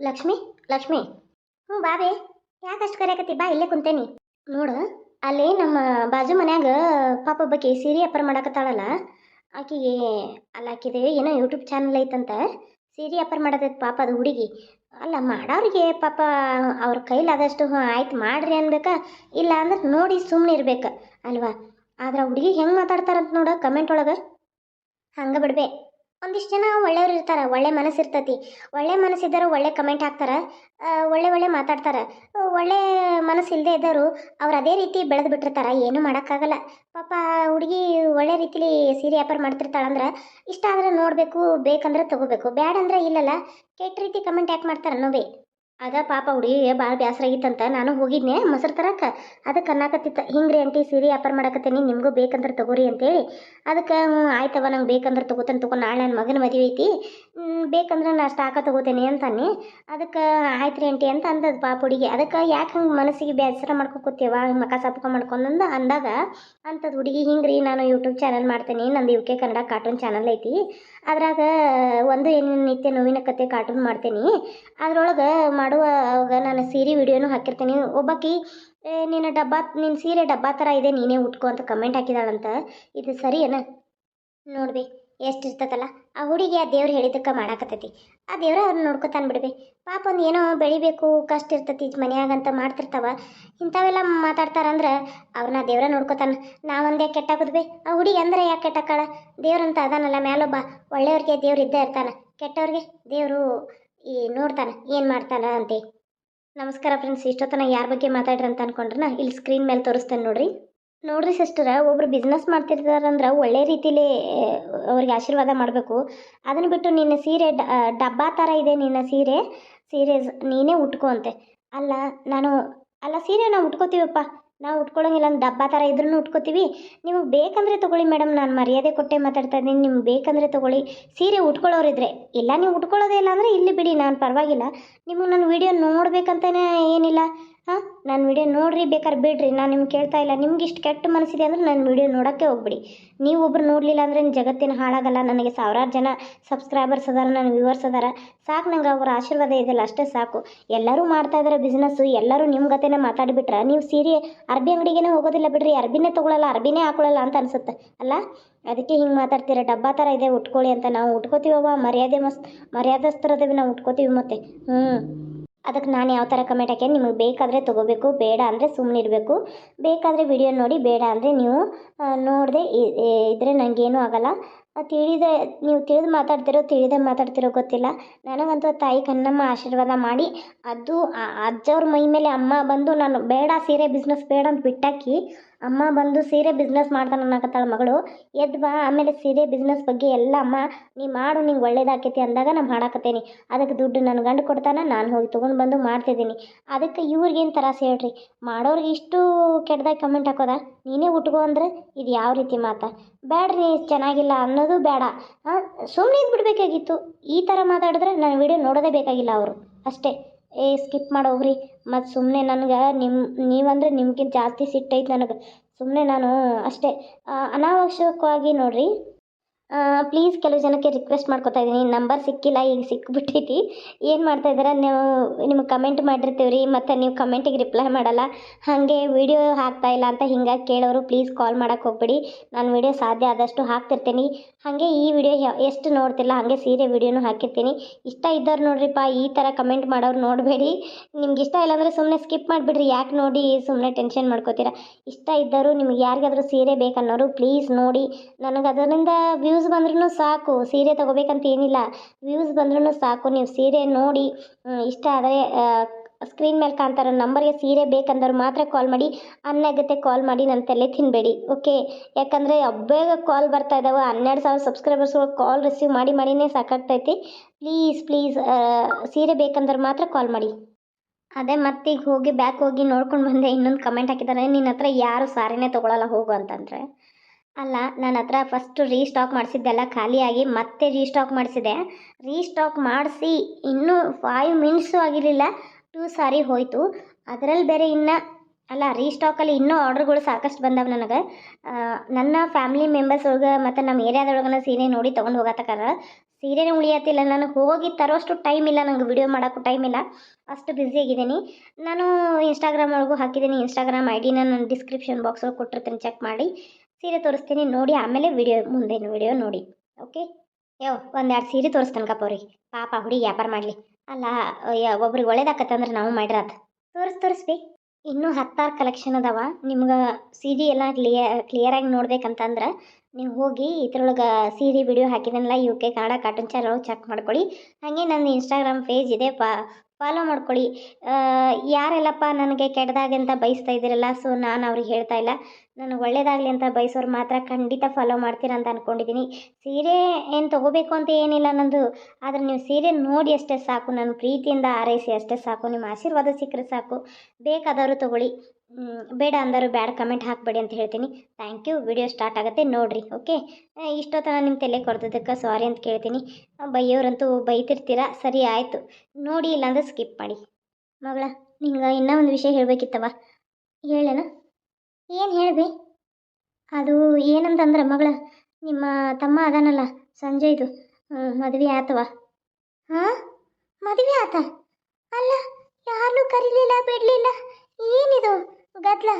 ಲಕ್ಷ್ಮಿ ಲಕ್ಷ್ಮಿ. ಹ್ಞೂ ಬಾಬೆ ಯಾಕಷ್ಟು ಕರೆಯಕತ್ತಿ? ಬಾ, ಇಲ್ಲೇ ಕುಂತೇನಿ ನೋಡು, ಅಲ್ಲಿ ನಮ್ಮ ಬಾಜು ಮನ್ಯಾಗ ಪಾಪ ಬಗ್ಗೆ ಸೀರೆ ಅಪ್ಪರ್ ಮಾಡಕತ್ತಾಳಲ್ಲ. ಆಕೆಗೆ ಅಲ್ಲ ಆಕಿದೆ ಏನೋ ಯೂಟ್ಯೂಬ್ ಚಾನಲ್ ಐತಂತ. ಸೀರೆ ವ್ಯಾಪಾರ ಮಾಡತೈತೆ ಪಾಪ ಅದು ಹುಡುಗಿ. ಅಲ್ಲ ಮಾಡೋರಿಗೆ ಪಾಪ ಅವ್ರ ಕೈಲಾದಷ್ಟು ಹ್ಞೂ, ಆಯ್ತು ಮಾಡ್ರಿ ಅನ್ಬೇಕಾ? ಇಲ್ಲ ಅಂದ್ರೆ ನೋಡಿ ಸುಮ್ಮನೆ ಇರ್ಬೇಕು. ಅಲ್ವಾ? ಆದ್ರೆ ಹುಡುಗಿ ಹೆಂಗೆ ಮಾತಾಡ್ತಾರಂತ ನೋಡು ಕಮೆಂಟ್ ಒಳಗೆ. ಹಂಗೆ ಬಿಡ್ಬೆ. ಒಂದಿಷ್ಟು ಜನ ಒಳ್ಳೆಯವ್ರು ಇರ್ತಾರೆ, ಒಳ್ಳೆ ಮನಸ್ಸು ಇರ್ತತಿ. ಒಳ್ಳೆ ಮನಸ್ಸಿದ್ದರು ಒಳ್ಳೆ ಕಮೆಂಟ್ ಹಾಕ್ತಾರೆ ಒಳ್ಳೆ ಒಳ್ಳೆ ಮಾತಾಡ್ತಾರೆ. ಒಳ್ಳೆ ಮನಸ್ಸು ಇಲ್ಲದೆ ಅವ್ರು ಅದೇ ರೀತಿ ಬೆಳೆದು ಬಿಟ್ಟಿರ್ತಾರೆ, ಏನೂ ಮಾಡೋಕ್ಕಾಗಲ್ಲ. ಪಾಪ ಹುಡುಗಿ ಒಳ್ಳೆ ರೀತಿಲಿ ಸೀರೆ ವ್ಯಾಪಾರ ಮಾಡ್ತಿರ್ತಾಳಂದ್ರೆ ಇಷ್ಟ ಆದ್ರೆ ನೋಡಬೇಕು, ಬೇಕಂದ್ರೆ ತಗೋಬೇಕು. ಅಂದ್ರೆ ಇಲ್ಲಲ್ಲ, ಕೆಟ್ಟ ರೀತಿ ಕಮೆಂಟ್ ಯಾಕೆ ಮಾಡ್ತಾರೆ ಅನ್ನೋಬೇ ಅದ ಪಾಪ ಹುಡುಗಿ ಭಾಳ ಬೇಸರ ಆಗಿತ್ತಂತ ನಾನು ಹೋಗಿದ್ನೆ ಮೊಸರು ತರಕ್ಕೆ ಅದಕ್ಕೆ ಅನ್ನಕತ್ತಿತ್ತ, ಹಿಂಗ್ರಿ ಆಂಟಿ, ಸೀರೆ ವ್ಯಾಪಾರ ಮಾಡಕತ್ತೀನಿ, ನಿಮಗೂ ಬೇಕಂದ್ರೆ ತಗೋರಿ ಅಂತೇಳಿ. ಅದಕ್ಕೆ ಆಯ್ತವ ನಂಗೆ ಬೇಕಂದ್ರೆ ತಗೋತೇನೆ, ತಗೋ, ನಾಳೆ ನನ್ನ ಮಗನ ಮದುವೆ ಐತಿ. ಬೇಕಂದ್ರೆ ನಾ ಹಾಕ ತಗೋತೇನೆ ಅಂತಾನೆ. ಅದಕ್ಕೆ ಆಯ್ತು ರೀ ಆಂಟಿ ಅಂತ ಅಂದದ್ದು ಪಾಪ ಹುಡುಗಿ. ಅದಕ್ಕೆ, ಯಾಕೆ ಹಂಗೆ ಮನಸ್ಸಿಗೆ ಬೇಸರ ಮಾಡ್ಕೊತೀವ ಮಕ ಸಪ್ಕ ಮಾಡ್ಕೊಂಡಂದು ಅಂದಾಗ ಅಂಥದ್ದು ಹುಡುಗಿ ಹಿಂಗೆ ರೀ ನಾನು ಯೂಟ್ಯೂಬ್ ಚಾನಲ್ ಮಾಡ್ತೀನಿ, ನಂದು U K Kannada cartoon channel ಐತಿ. ಅದ್ರಾಗ ಒಂದು ಏನು ನಿತ್ಯ ನೋವಿನ ಕತೆ ಕಾರ್ಟೂನ್ ಮಾಡ್ತೀನಿ. ಅದ್ರೊಳಗೆ ಮಾಡುವ ಅವಾಗ ನಾನು ಸೀರೆ ವಿಡಿಯೋನು ಹಾಕಿರ್ತೀನಿ. ಒಬ್ಬಾಕಿ ನಿನ್ನ ಡಬ್ಬಾ ನಿನ್ನ ಸೀರೆ ಡಬ್ಬಾ ಥರ ಇದೆ, ನೀನೇ ಉಟ್ಕೋ ಅಂತ ಕಮೆಂಟ್ ಹಾಕಿದಾಳಂತ. ಇದು ಸರಿ ಏನ? ನೋಡ್ಬಿ ಎಷ್ಟು ಇರ್ತೈತಲ್ಲ ಆ ಹುಡುಗಿ ಆ ದೇವ್ರು ಹೇಳಿದ್ದಕ್ಕೆ ಮಾಡಾಕತ್ತೈತಿ. ಆ ದೇವ್ರ ಅವ್ರನ್ನ ನೋಡ್ಕೊತಾನೆ ಬಿಡ್ಬಿ. ಪಾಪ ಒಂದು ಏನೋ ಬೆಳಿಬೇಕು, ಕಷ್ಟ ಇರ್ತೈತಿ ಮನ್ಯಾಗ ಅಂತ ಮಾಡ್ತಿರ್ತಾವ. ಇಂಥವೆಲ್ಲ ಮಾತಾಡ್ತಾರಂದ್ರೆ ಅವ್ರನ್ನ ದೇವ್ರ ನೋಡ್ಕೊತಾನ. ನಾವೊಂದೇ ಕೆಟ್ಟಾಕದ್ಬಿ. ಆ ಹುಡುಗಿ ಅಂದ್ರೆ ಯಾಕೆ ಕೆಟ್ಟಾಕಾಳ ದೇವ್ರಂತ ಅದಾನಲ್ಲ ಮ್ಯಾಲೊಬ್ಬ, ಒಳ್ಳೆಯವ್ರಿಗೆ ದೇವ್ರು ಇದ್ದೇ ಇರ್ತಾನೆ. ಕೆಟ್ಟವ್ರಿಗೆ ದೇವರು ಈ ನೋಡ್ತಾನೆ, ಏನು ಮಾಡ್ತಾನ ಅಂತೆ. ನಮಸ್ಕಾರ ಫ್ರೆಂಡ್ಸ್ ಇಷ್ಟೊತ್ತನ ಯಾರ ಬಗ್ಗೆ ಮಾತಾಡ್ರಿ ಅಂತ ಅನ್ಕೊಂಡ್ರನ, ಇಲ್ಲಿ ಸ್ಕ್ರೀನ್ ಮೇಲೆ ತೋರಿಸ್ತೇನೆ ನೋಡ್ರಿ. ನೋಡ್ರಿ ಸಿಸ್ಟರ ಒಬ್ರು ಬಿಸ್ನೆಸ್ ಮಾಡ್ತಿರ್ತಾರಂದ್ರೆ ಒಳ್ಳೆ ರೀತಿಲಿ ಅವ್ರಿಗೆ ಆಶೀರ್ವಾದ ಮಾಡಬೇಕು. ಅದನ್ನು ಬಿಟ್ಟು ನಿನ್ನ ಸೀರೆ ಡಬ್ಬಾ ಥರ ಇದೆ ನಿನ್ನ ಸೀರೆ ಸೀರೆಸ್ ನೀನೇ ಉಟ್ಕೋ ಅಂತೆ. ಅಲ್ಲ, ನಾನು, ಅಲ್ಲ ಸೀರೆ ನಾವು ಉಟ್ಕೋತೀವಪ್ಪ. ನಾವು ಉಟ್ಕೊಳ್ಳೋಂಗಿಲ್ಲ ಒಂದು ಡಬ್ಬಾ ಥರ ಇದ್ರೂ ಉಟ್ಕೋತೀವಿ. ನಿಮಗೆ ಬೇಕಂದರೆ ತೊಗೊಳ್ಳಿ ಮೇಡಮ್ ನಾನು ಮರ್ಯಾದೆ ಕೊಟ್ಟೆ ಮಾತಾಡ್ತಾ ಇದ್ದೀನಿ. ನಿಮ್ಗೆ ಬೇಕಂದರೆ ತೊಗೊಳ್ಳಿ. ಸೀರೆ ಉಟ್ಕೊಳ್ಳೋರಿದ್ರೆ ಇಲ್ಲ ನೀವು ಉಟ್ಕೊಳ್ಳೋದೇ ಇಲ್ಲ ಅಂದರೆ ಇಲ್ಲಿ ಬಿಡಿ, ನಾನು ಪರವಾಗಿಲ್ಲ. ನಿಮಗೆ ನನ್ನ ವಿಡಿಯೋ ನೋಡಬೇಕಂತನೇ ಏನಿಲ್ಲ. ಹಾಂ ನನ್ನ ವಿಡಿಯೋ ನೋಡ್ರಿ ಬೇಕಾದ್ರೆ ಬಿಡ್ರಿ. ನಾನು ನಿಮ್ಗೆ ಕೇಳ್ತಾ ಇಲ್ಲ. ನಿಮ್ಗೆ ಇಷ್ಟು ಕೆಟ್ಟ ಮನಸ್ಸಿದೆ ಅಂದ್ರೆ ನನ್ನ ವಿಡಿಯೋ ನೋಡೋಕ್ಕೆ ಹೋಗ್ಬಿಡಿ. ನೀವು ಒಬ್ರು ನೋಡಲಿಲ್ಲ ಅಂದರೆ ಜಗತ್ತಿನ ಹಾಳಾಗಲ್ಲ. ನನಗೆ ಸಾವಿರಾರು ಜನ ಸಬ್ಸ್ಕ್ರೈಬರ್ಸ್ ಅದಾರ ನನ್ನ ವ್ಯೂವರ್ಸ್ ಅದಾರ. ಸಾಕು ನಂಗೆ ಅವ್ರ ಆಶೀರ್ವಾದ ಇದೆಯಲ್ಲ ಅಷ್ಟೇ ಸಾಕು. ಎಲ್ಲರೂ ಮಾಡ್ತಾ ಇದ್ದಾರೆ ಬಿಸ್ನೆಸ್ಸು ಎಲ್ಲರೂ ನಿಮ್ಮ ಗತೆನೇ ಮಾತಾಡಿಬಿಟ್ರೆ. ನೀವು ಸೀರೆ ಅರ್ಬಿ ಅಂಗಡಿಗೇನೆ ಹೋಗೋದಿಲ್ಲ ಬಿಡ್ರಿ. ಅರ್ಬಿನೇ ತೊಗೊಳಲ್ಲ, ಅರ್ಬಿನೇ ಹಾಕೊಳ್ಳಲ್ಲ ಅಂತ ಅನ್ಸುತ್ತೆ. ಅಲ್ಲ? ಅದಕ್ಕೆ ಹಿಂಗೆ ಮಾತಾಡ್ತೀರ? ಡಬ್ಬ ಥರ ಇದೆ ಉಟ್ಕೊಳ್ಳಿ ಅಂತ. ನಾವು ಉಟ್ಕೋತೀವವ ಮರ್ಯಾದೆ ಮಸ್ತ್ ಮರ್ಯಾದಸ್ತರದೇವಿ ನಾವು ಉಟ್ಕೋತೀವಿ ಮತ್ತೆ. ಹ್ಞೂ ಅದಕ್ಕೆ ನಾನು ಯಾವ ಥರ ಕಮೆಂಟ್ ಹಾಕಿ ನಿಮಗೆ ಬೇಕಾದರೆ ತೊಗೋಬೇಕು, ಬೇಡ ಅಂದರೆ ಸುಮ್ಮನೆ ಇರಬೇಕು. ಬೇಕಾದರೆ ವಿಡಿಯೋ ನೋಡಿ, ಬೇಡ ಅಂದರೆ ನೀವು ನೋಡದೆ ಇದ್ದರೆ ನನಗೇನೂ ಆಗಲ್ಲ. ತಿಳಿದೆ, ನೀವು ತಿಳಿದು ಮಾತಾಡ್ತಿರೋ, ತಿಳಿದೇ ಮಾತಾಡ್ತಿರೋ ಗೊತ್ತಿಲ್ಲ. ನನಗಂತೂ ತಾಯಿ ಕನ್ನಮ್ಮ ಆಶೀರ್ವಾದ ಮಾಡಿ, ಅದು ಅಜ್ಜವ್ರ ಮೈ ಮೇಲೆ ಅಮ್ಮ ಬಂದು ನಾನು ಬೇಡ ಸೀರೆ ಬಿಸ್ನೆಸ್ ಬೇಡ ಅಂತ ಬಿಟ್ಟಾಕಿ ಅಮ್ಮ ಬಂದು ಸೀರೆ ಬಿಸ್ನೆಸ್ ಮಾಡ್ತಾನೆ ಅನ್ನಕತ್ತಾಳ ಮಗಳು. ಎದ್ದು ಬಾ, ಆಮೇಲೆ ಸೀರೆ ಬಿಸ್ನೆಸ್ ಬಗ್ಗೆ ಎಲ್ಲ ಅಮ್ಮ, ನೀ ಮಾಡು, ನಿಂಗೆ ಒಳ್ಳೇದಾಕೈತಿ ಅಂದಾಗ ನಾನು ಮಾಡಾಕತ್ತೇನಿ. ಅದಕ್ಕೆ ದುಡ್ಡು ನನ್ನ ಗಂಡು ಕೊಡ್ತಾನೆ, ನಾನು ಹೋಗಿ ತೊಗೊಂಡು ಬಂದು ಮಾಡ್ತಿದ್ದೀನಿ. ಅದಕ್ಕೆ ಇವ್ರಿಗೇನು ತರಾಸು ಹೇಳ್ರಿ? ಮಾಡೋರಿಗೆ ಇಷ್ಟು ಕೆಟ್ಟದಾಗಿ ಕಮೆಂಟ್ ಹಾಕೋದ? ನೀನೇ ಉಟ್ಕೋ ಅಂದ್ರೆ ಇದು ಯಾವ ರೀತಿ ಮಾತಾ? ಬೇಡ್ರಿ ಚೆನ್ನಾಗಿಲ್ಲ ಅನ್ನೋದು ಬೇಡ ಸುಮ್ಮನೆ ಇದ್ಬಿಡ್ಬೇಕಾಗಿತ್ತು ಈ ಥರ ಮಾತಾಡಿದ್ರೆ ನನ್ನ ವಿಡಿಯೋ ನೋಡೋದೇ ಬೇಕಾಗಿಲ್ಲ ಅವರು. ಅಷ್ಟೇ. ಏ ಸ್ಕಿಪ್ ಮಾಡಿ, ಹೋಗ್ರಿ. ಮತ್ತು ಸುಮ್ಮನೆ ನನಗೆ ನಿಮ್ಮ ನೀವಂದ್ರೆ ನಿಮ್ಗಿಂತ ಜಾಸ್ತಿ ಸಿಟ್ಟೈತೆ ನನಗೆ. ಸುಮ್ಮನೆ ನಾನು ಅಷ್ಟೇ. ಅನಾವಶ್ಯಕವಾಗಿ ನೋಡ್ರಿ. ಪ್ಲೀಸ್ ಕೆಲವು ಜನಕ್ಕೆ ರಿಕ್ವೆಸ್ಟ್ ಮಾಡ್ಕೊತಾ ಇದ್ದೀನಿ ನಂಬರ್ ಸಿಕ್ಕಿಲ್ಲ, ಈಗ ಸಿಕ್ಬಿಟ್ಟೈತಿ ಏನು ಮಾಡ್ತಾ ಇದ್ದೀರಾ? ನೀವು, ನಿಮ್ಗೆ ಕಮೆಂಟ್ ಮಾಡಿರ್ತೀವಿ ರೀ ಮತ್ತು ನೀವು ಕಮೆಂಟಿಗೆ ರಿಪ್ಲೈ ಮಾಡಲ್ಲ. ಹಾಗೆ ವಿಡಿಯೋ ಹಾಕ್ತಾ ಇಲ್ಲ ಅಂತ ಹಿಂಗಾಗಿ ಕೇಳೋರು ಪ್ಲೀಸ್ ಕಾಲ್ ಮಾಡೋಕೆ ಹೋಗ್ಬೇಡಿ. ನಾನು ವಿಡಿಯೋ ಸಾಧ್ಯ ಆದಷ್ಟು ಹಾಕ್ತಿರ್ತೀನಿ. ಹಾಗೆ ಈ ವಿಡಿಯೋ ಎಷ್ಟು ನೋಡ್ತಿಲ್ಲ, ಹಾಗೆ ಸೀರೆ ವಿಡಿಯೋನು ಹಾಕಿರ್ತೀನಿ. ಇಷ್ಟ ಇದ್ದವ್ರು ನೋಡ್ರಿಪ್ಪ, ಈ ಥರ ಕಮೆಂಟ್ ಮಾಡೋರು ನೋಡಬೇಡಿ. ನಿಮ್ಗೆ ಇಷ್ಟ ಇಲ್ಲ ಅಂದರೆ ಸುಮ್ಮನೆ ಸ್ಕಿಪ್ ಮಾಡಿಬಿಡ್ರಿ. ಯಾಕೆ ನೋಡಿ ಸುಮ್ಮನೆ ಟೆನ್ಷನ್ ಮಾಡ್ಕೋತೀರಾ? ಇಷ್ಟ ಇದ್ದವರು, ನಿಮ್ಗೆ ಯಾರಿಗಾದ್ರೂ ಸೀರೆ ಬೇಕನ್ನೋರು ಪ್ಲೀಸ್ ನೋಡಿ. ನನಗೆ ಅದರಿಂದ ವ್ಯೂಸ್ ಬಂದ್ರೂ ಸಾಕು, ಸೀರೆ ತಗೋಬೇಕಂತ ಏನಿಲ್ಲ. ವ್ಯೂಸ್ ಬಂದ್ರೂ ಸಾಕು, ನೀವು ಸೀರೆ ನೋಡಿ ಇಷ್ಟ ಆದರೆ ಸ್ಕ್ರೀನ್ ಮೇಲೆ ಕಾಣ್ತಾರೋ ನಂಬರ್ಗೆ ಸೀರೆ ಬೇಕಂದವ್ರು ಮಾತ್ರ ಕಾಲ್ ಮಾಡಿ ಅನ್ನಾಗತ್ತೆ ಕಾಲ್ ಮಾಡಿ ನನ್ನ ತಲೆ ತಿನ್ನಬೇಡಿ ಓಕೆ ಯಾಕಂದರೆ ಬೇಗ ಕಾಲ್ ಬರ್ತಾ ಇದ್ದಾವೆ ಹನ್ನೆರಡು ಸಾವಿರ ಸಬ್ಸ್ಕ್ರೈಬರ್ಸ್ಗಳು ಕಾಲ್ ರಿಸೀವ್ ಮಾಡಿ ಮಾಡಿನೇ ಸಾಕಾಗ್ತೈತಿ. ಪ್ಲೀಸ್ ಪ್ಲೀಸ್ ಸೀರೆ ಬೇಕಂದ್ರೆ ಮಾತ್ರ ಕಾಲ್ ಮಾಡಿ. ಅದೇ ಮತ್ತೀಗ ಹೋಗಿ ಬ್ಯಾಕ್ ಹೋಗಿ ನೋಡ್ಕೊಂಡು ಬಂದೆ, ಇನ್ನೊಂದು ಕಮೆಂಟ್ ಹಾಕಿದ್ದಾರೆ, ನಿನ್ನ ಹತ್ರ ಯಾರು ಸಾರಿನೇ ತೊಗೊಳಲ್ಲ, ಹೋಗು ಅಂತಂದರೆ. ಅಲ್ಲ ನನ್ನ ಹತ್ರ ಫಸ್ಟು ರೀಸ್ಟಾಕ್ ಮಾಡಿಸಿದ್ದೆಲ್ಲ ಖಾಲಿಯಾಗಿ ಮತ್ತೆ ರೀಸ್ಟಾಕ್ ಮಾಡಿಸಿದೆ. ರೀಸ್ಟಾಕ್ ಮಾಡಿಸಿ ಇನ್ನೂ ಫೈವ್ ಮಿನಿಟ್ಸು ಆಗಿರಲಿಲ್ಲ ಟೂ ಸಾರಿ ಹೋಯಿತು. ಅದರಲ್ಲಿ ಬೇರೆ ಇನ್ನು, ಅಲ್ಲ ರೀಸ್ಟಾಕಲ್ಲಿ ಇನ್ನೂ ಆರ್ಡ್ರ್ಗಳು ಸಾಕಷ್ಟು ಬಂದವೆ ನನಗೆ. ನನ್ನ ಫ್ಯಾಮಿಲಿ ಮೆಂಬರ್ಸ್ ಒಳಗೆ ಮತ್ತು ನಮ್ಮ ಏರಿಯಾದೊಳಗನ ಸೀರೆ ನೋಡಿ ತೊಗೊಂಡು ಹೋಗತ್ತಕ್ಕಾರ. ಸೀರೆನೇ ಉಳಿಯತ್ತಿಲ್ಲ ನನಗೆ ಹೋಗಿ ತರೋಷ್ಟು ಟೈಮ್ ಇಲ್ಲ, ನಂಗೆ ವಿಡಿಯೋ ಮಾಡೋಕ್ಕೂ ಟೈಮ್ ಇಲ್ಲ. ಅಷ್ಟು ಬ್ಯುಸಿ ಆಗಿದ್ದೀನಿ. ನಾನು ಇನ್ಸ್ಟಾಗ್ರಾಮ್ ಒಳಗೂ ಹಾಕಿದ್ದೀನಿ. ಇನ್ಸ್ಟಾಗ್ರಾಮ್ ಐ ಡಿನ ನಾನು ಡಿಸ್ಕ್ರಿಪ್ಷನ್ ಬಾಕ್ಸ್ ಒಳಗೆ ಕೊಟ್ಟಿರ್ತೀನಿ ಚೆಕ್ ಮಾಡಿ. ಸೀರೆ ತೋರಿಸ್ತೀನಿ ನೋಡಿ, ಆಮೇಲೆ ವಿಡಿಯೋ ಮುಂದಿನ ವಿಡಿಯೋ ನೋಡಿ. ಓಕೆ ಯೋ, ಒಂದೆರಡು ಸೀರೆ ತೋರಿಸ್ತಾನಕಪ್ಪ ಅವ್ರಿಗೆ. ಪಾಪ ಹುಡುಗಿ ವ್ಯಾಪಾರ ಮಾಡಲಿ. ಅಲ್ಲ ಒಬ್ರಿಗೆ ಒಳ್ಳೇದಾಕತ್ತಂದ್ರೆ ನಾವು ಮಾಡಿರಾತ್ ತೋರಿಸ್ ತೋರಿಸ್ಬಿ ಇನ್ನೂ ಹತ್ತಾರು ಕಲೆಕ್ಷನ್ ಅದಾವ. ನಿಮ್ಗೆ ಸೀರೆ ಎಲ್ಲ ಕ್ಲಿಯರ್ ಕ್ಲಿಯರಾಗಿ ನೋಡ್ಬೇಕಂತಂದ್ರೆ ನೀವು ಹೋಗಿ ಇದ್ರೊಳಗೆ ಸೀರೆ video ಹಾಕಿದನಲ್ಲ U K Kannada cartoon channel check ಮಾಡ್ಕೊಳ್ಳಿ ಹಾಗೆ ನನ್ನ ಇನ್ಸ್ಟಾಗ್ರಾಮ್ ಪೇಜ್ ಇದೆ, ಪಾ ಫಾಲೋ ಮಾಡ್ಕೊಳ್ಳಿ. ಯಾರೆಲ್ಲಪ್ಪ ನನಗೆ ಕೆಟ್ಟದಾಗಿ ಅಂತ ಬಯಸ್ತಾ ಇದ್ದೀರಲ್ಲ ಸೊ ನಾನು ಅವ್ರಿಗೆ ಹೇಳ್ತಾ ಇಲ್ಲ. ನನಗೆ ಒಳ್ಳೇದಾಗಲಿ ಅಂತ ಬಯಸೋರು ಮಾತ್ರ ಖಂಡಿತ ಫಾಲೋ ಮಾಡ್ತೀರ ಅಂತ ಅಂದ್ಕೊಂಡಿದ್ದೀನಿ ಸೀರೆ ಏನು ತೊಗೋಬೇಕು ಅಂತ ಏನಿಲ್ಲ ನಂದು. ಆದರೆ ನೀವು ಸೀರೆ ನೋಡಿ ಅಷ್ಟೇ ಸಾಕು. ನನ್ನ ಪ್ರೀತಿಯಿಂದ ಆರೈಸಿ ಅಷ್ಟೇ ಸಾಕು. ನಿಮ್ಮ ಆಶೀರ್ವಾದ ಸಿಕ್ಕರೆ ಸಾಕು. ಬೇಕಾದವರು ತೊಗೊಳ್ಳಿ. ಬೇಡ ಅಂದರು ಬ್ಯಾಡ್ ಕಮೆಂಟ್ ಹಾಕಬೇಡಿ ಅಂತ ಹೇಳ್ತೀನಿ. ಥ್ಯಾಂಕ್ ಯು ವಿಡಿಯೋ ಸ್ಟಾರ್ಟ್ ಆಗುತ್ತೆ ನೋಡಿರಿ ಓಕೆ ಇಷ್ಟೊತ್ತನ ನಿಮ್ಮ ತಲೆ ಕೊಡ್ದದಕ್ಕೆ ಸಾರಿ ಅಂತ ಕೇಳ್ತೀನಿ. ಬೈಯೋರಂತೂ ಬೈತಿರ್ತೀರ? ಸರಿ ಆಯಿತು. ನೋಡಿ ಇಲ್ಲಾಂದ್ರೆ ಸ್ಕಿಪ್ ಮಾಡಿ. ಮಗಳ, ನಿಂಗೆ ಇನ್ನೂ ಒಂದು ವಿಷಯ ಹೇಳಬೇಕಿತ್ತವ? ಹೇಳೇನ? ಏನು ಹೇಳ್ಬಿ? ಅದು ಏನಂತಂದ್ರೆ ಮಗಳ, ನಿಮ್ಮ ತಮ್ಮ ಅದಾನಲ್ಲ, ಸಂಜಯ್ದು. ಮದುವೆ ಆತವ? ಹಾಂ? ಮದುವೆ ಆತ? ಅಲ್ಲ ಯಾರನ್ನೂ ಕರೀಲಿಲ್ಲ, ಬಿಡಲಿಲ್ಲ? ಏನಿದು? ಗದ್ಲ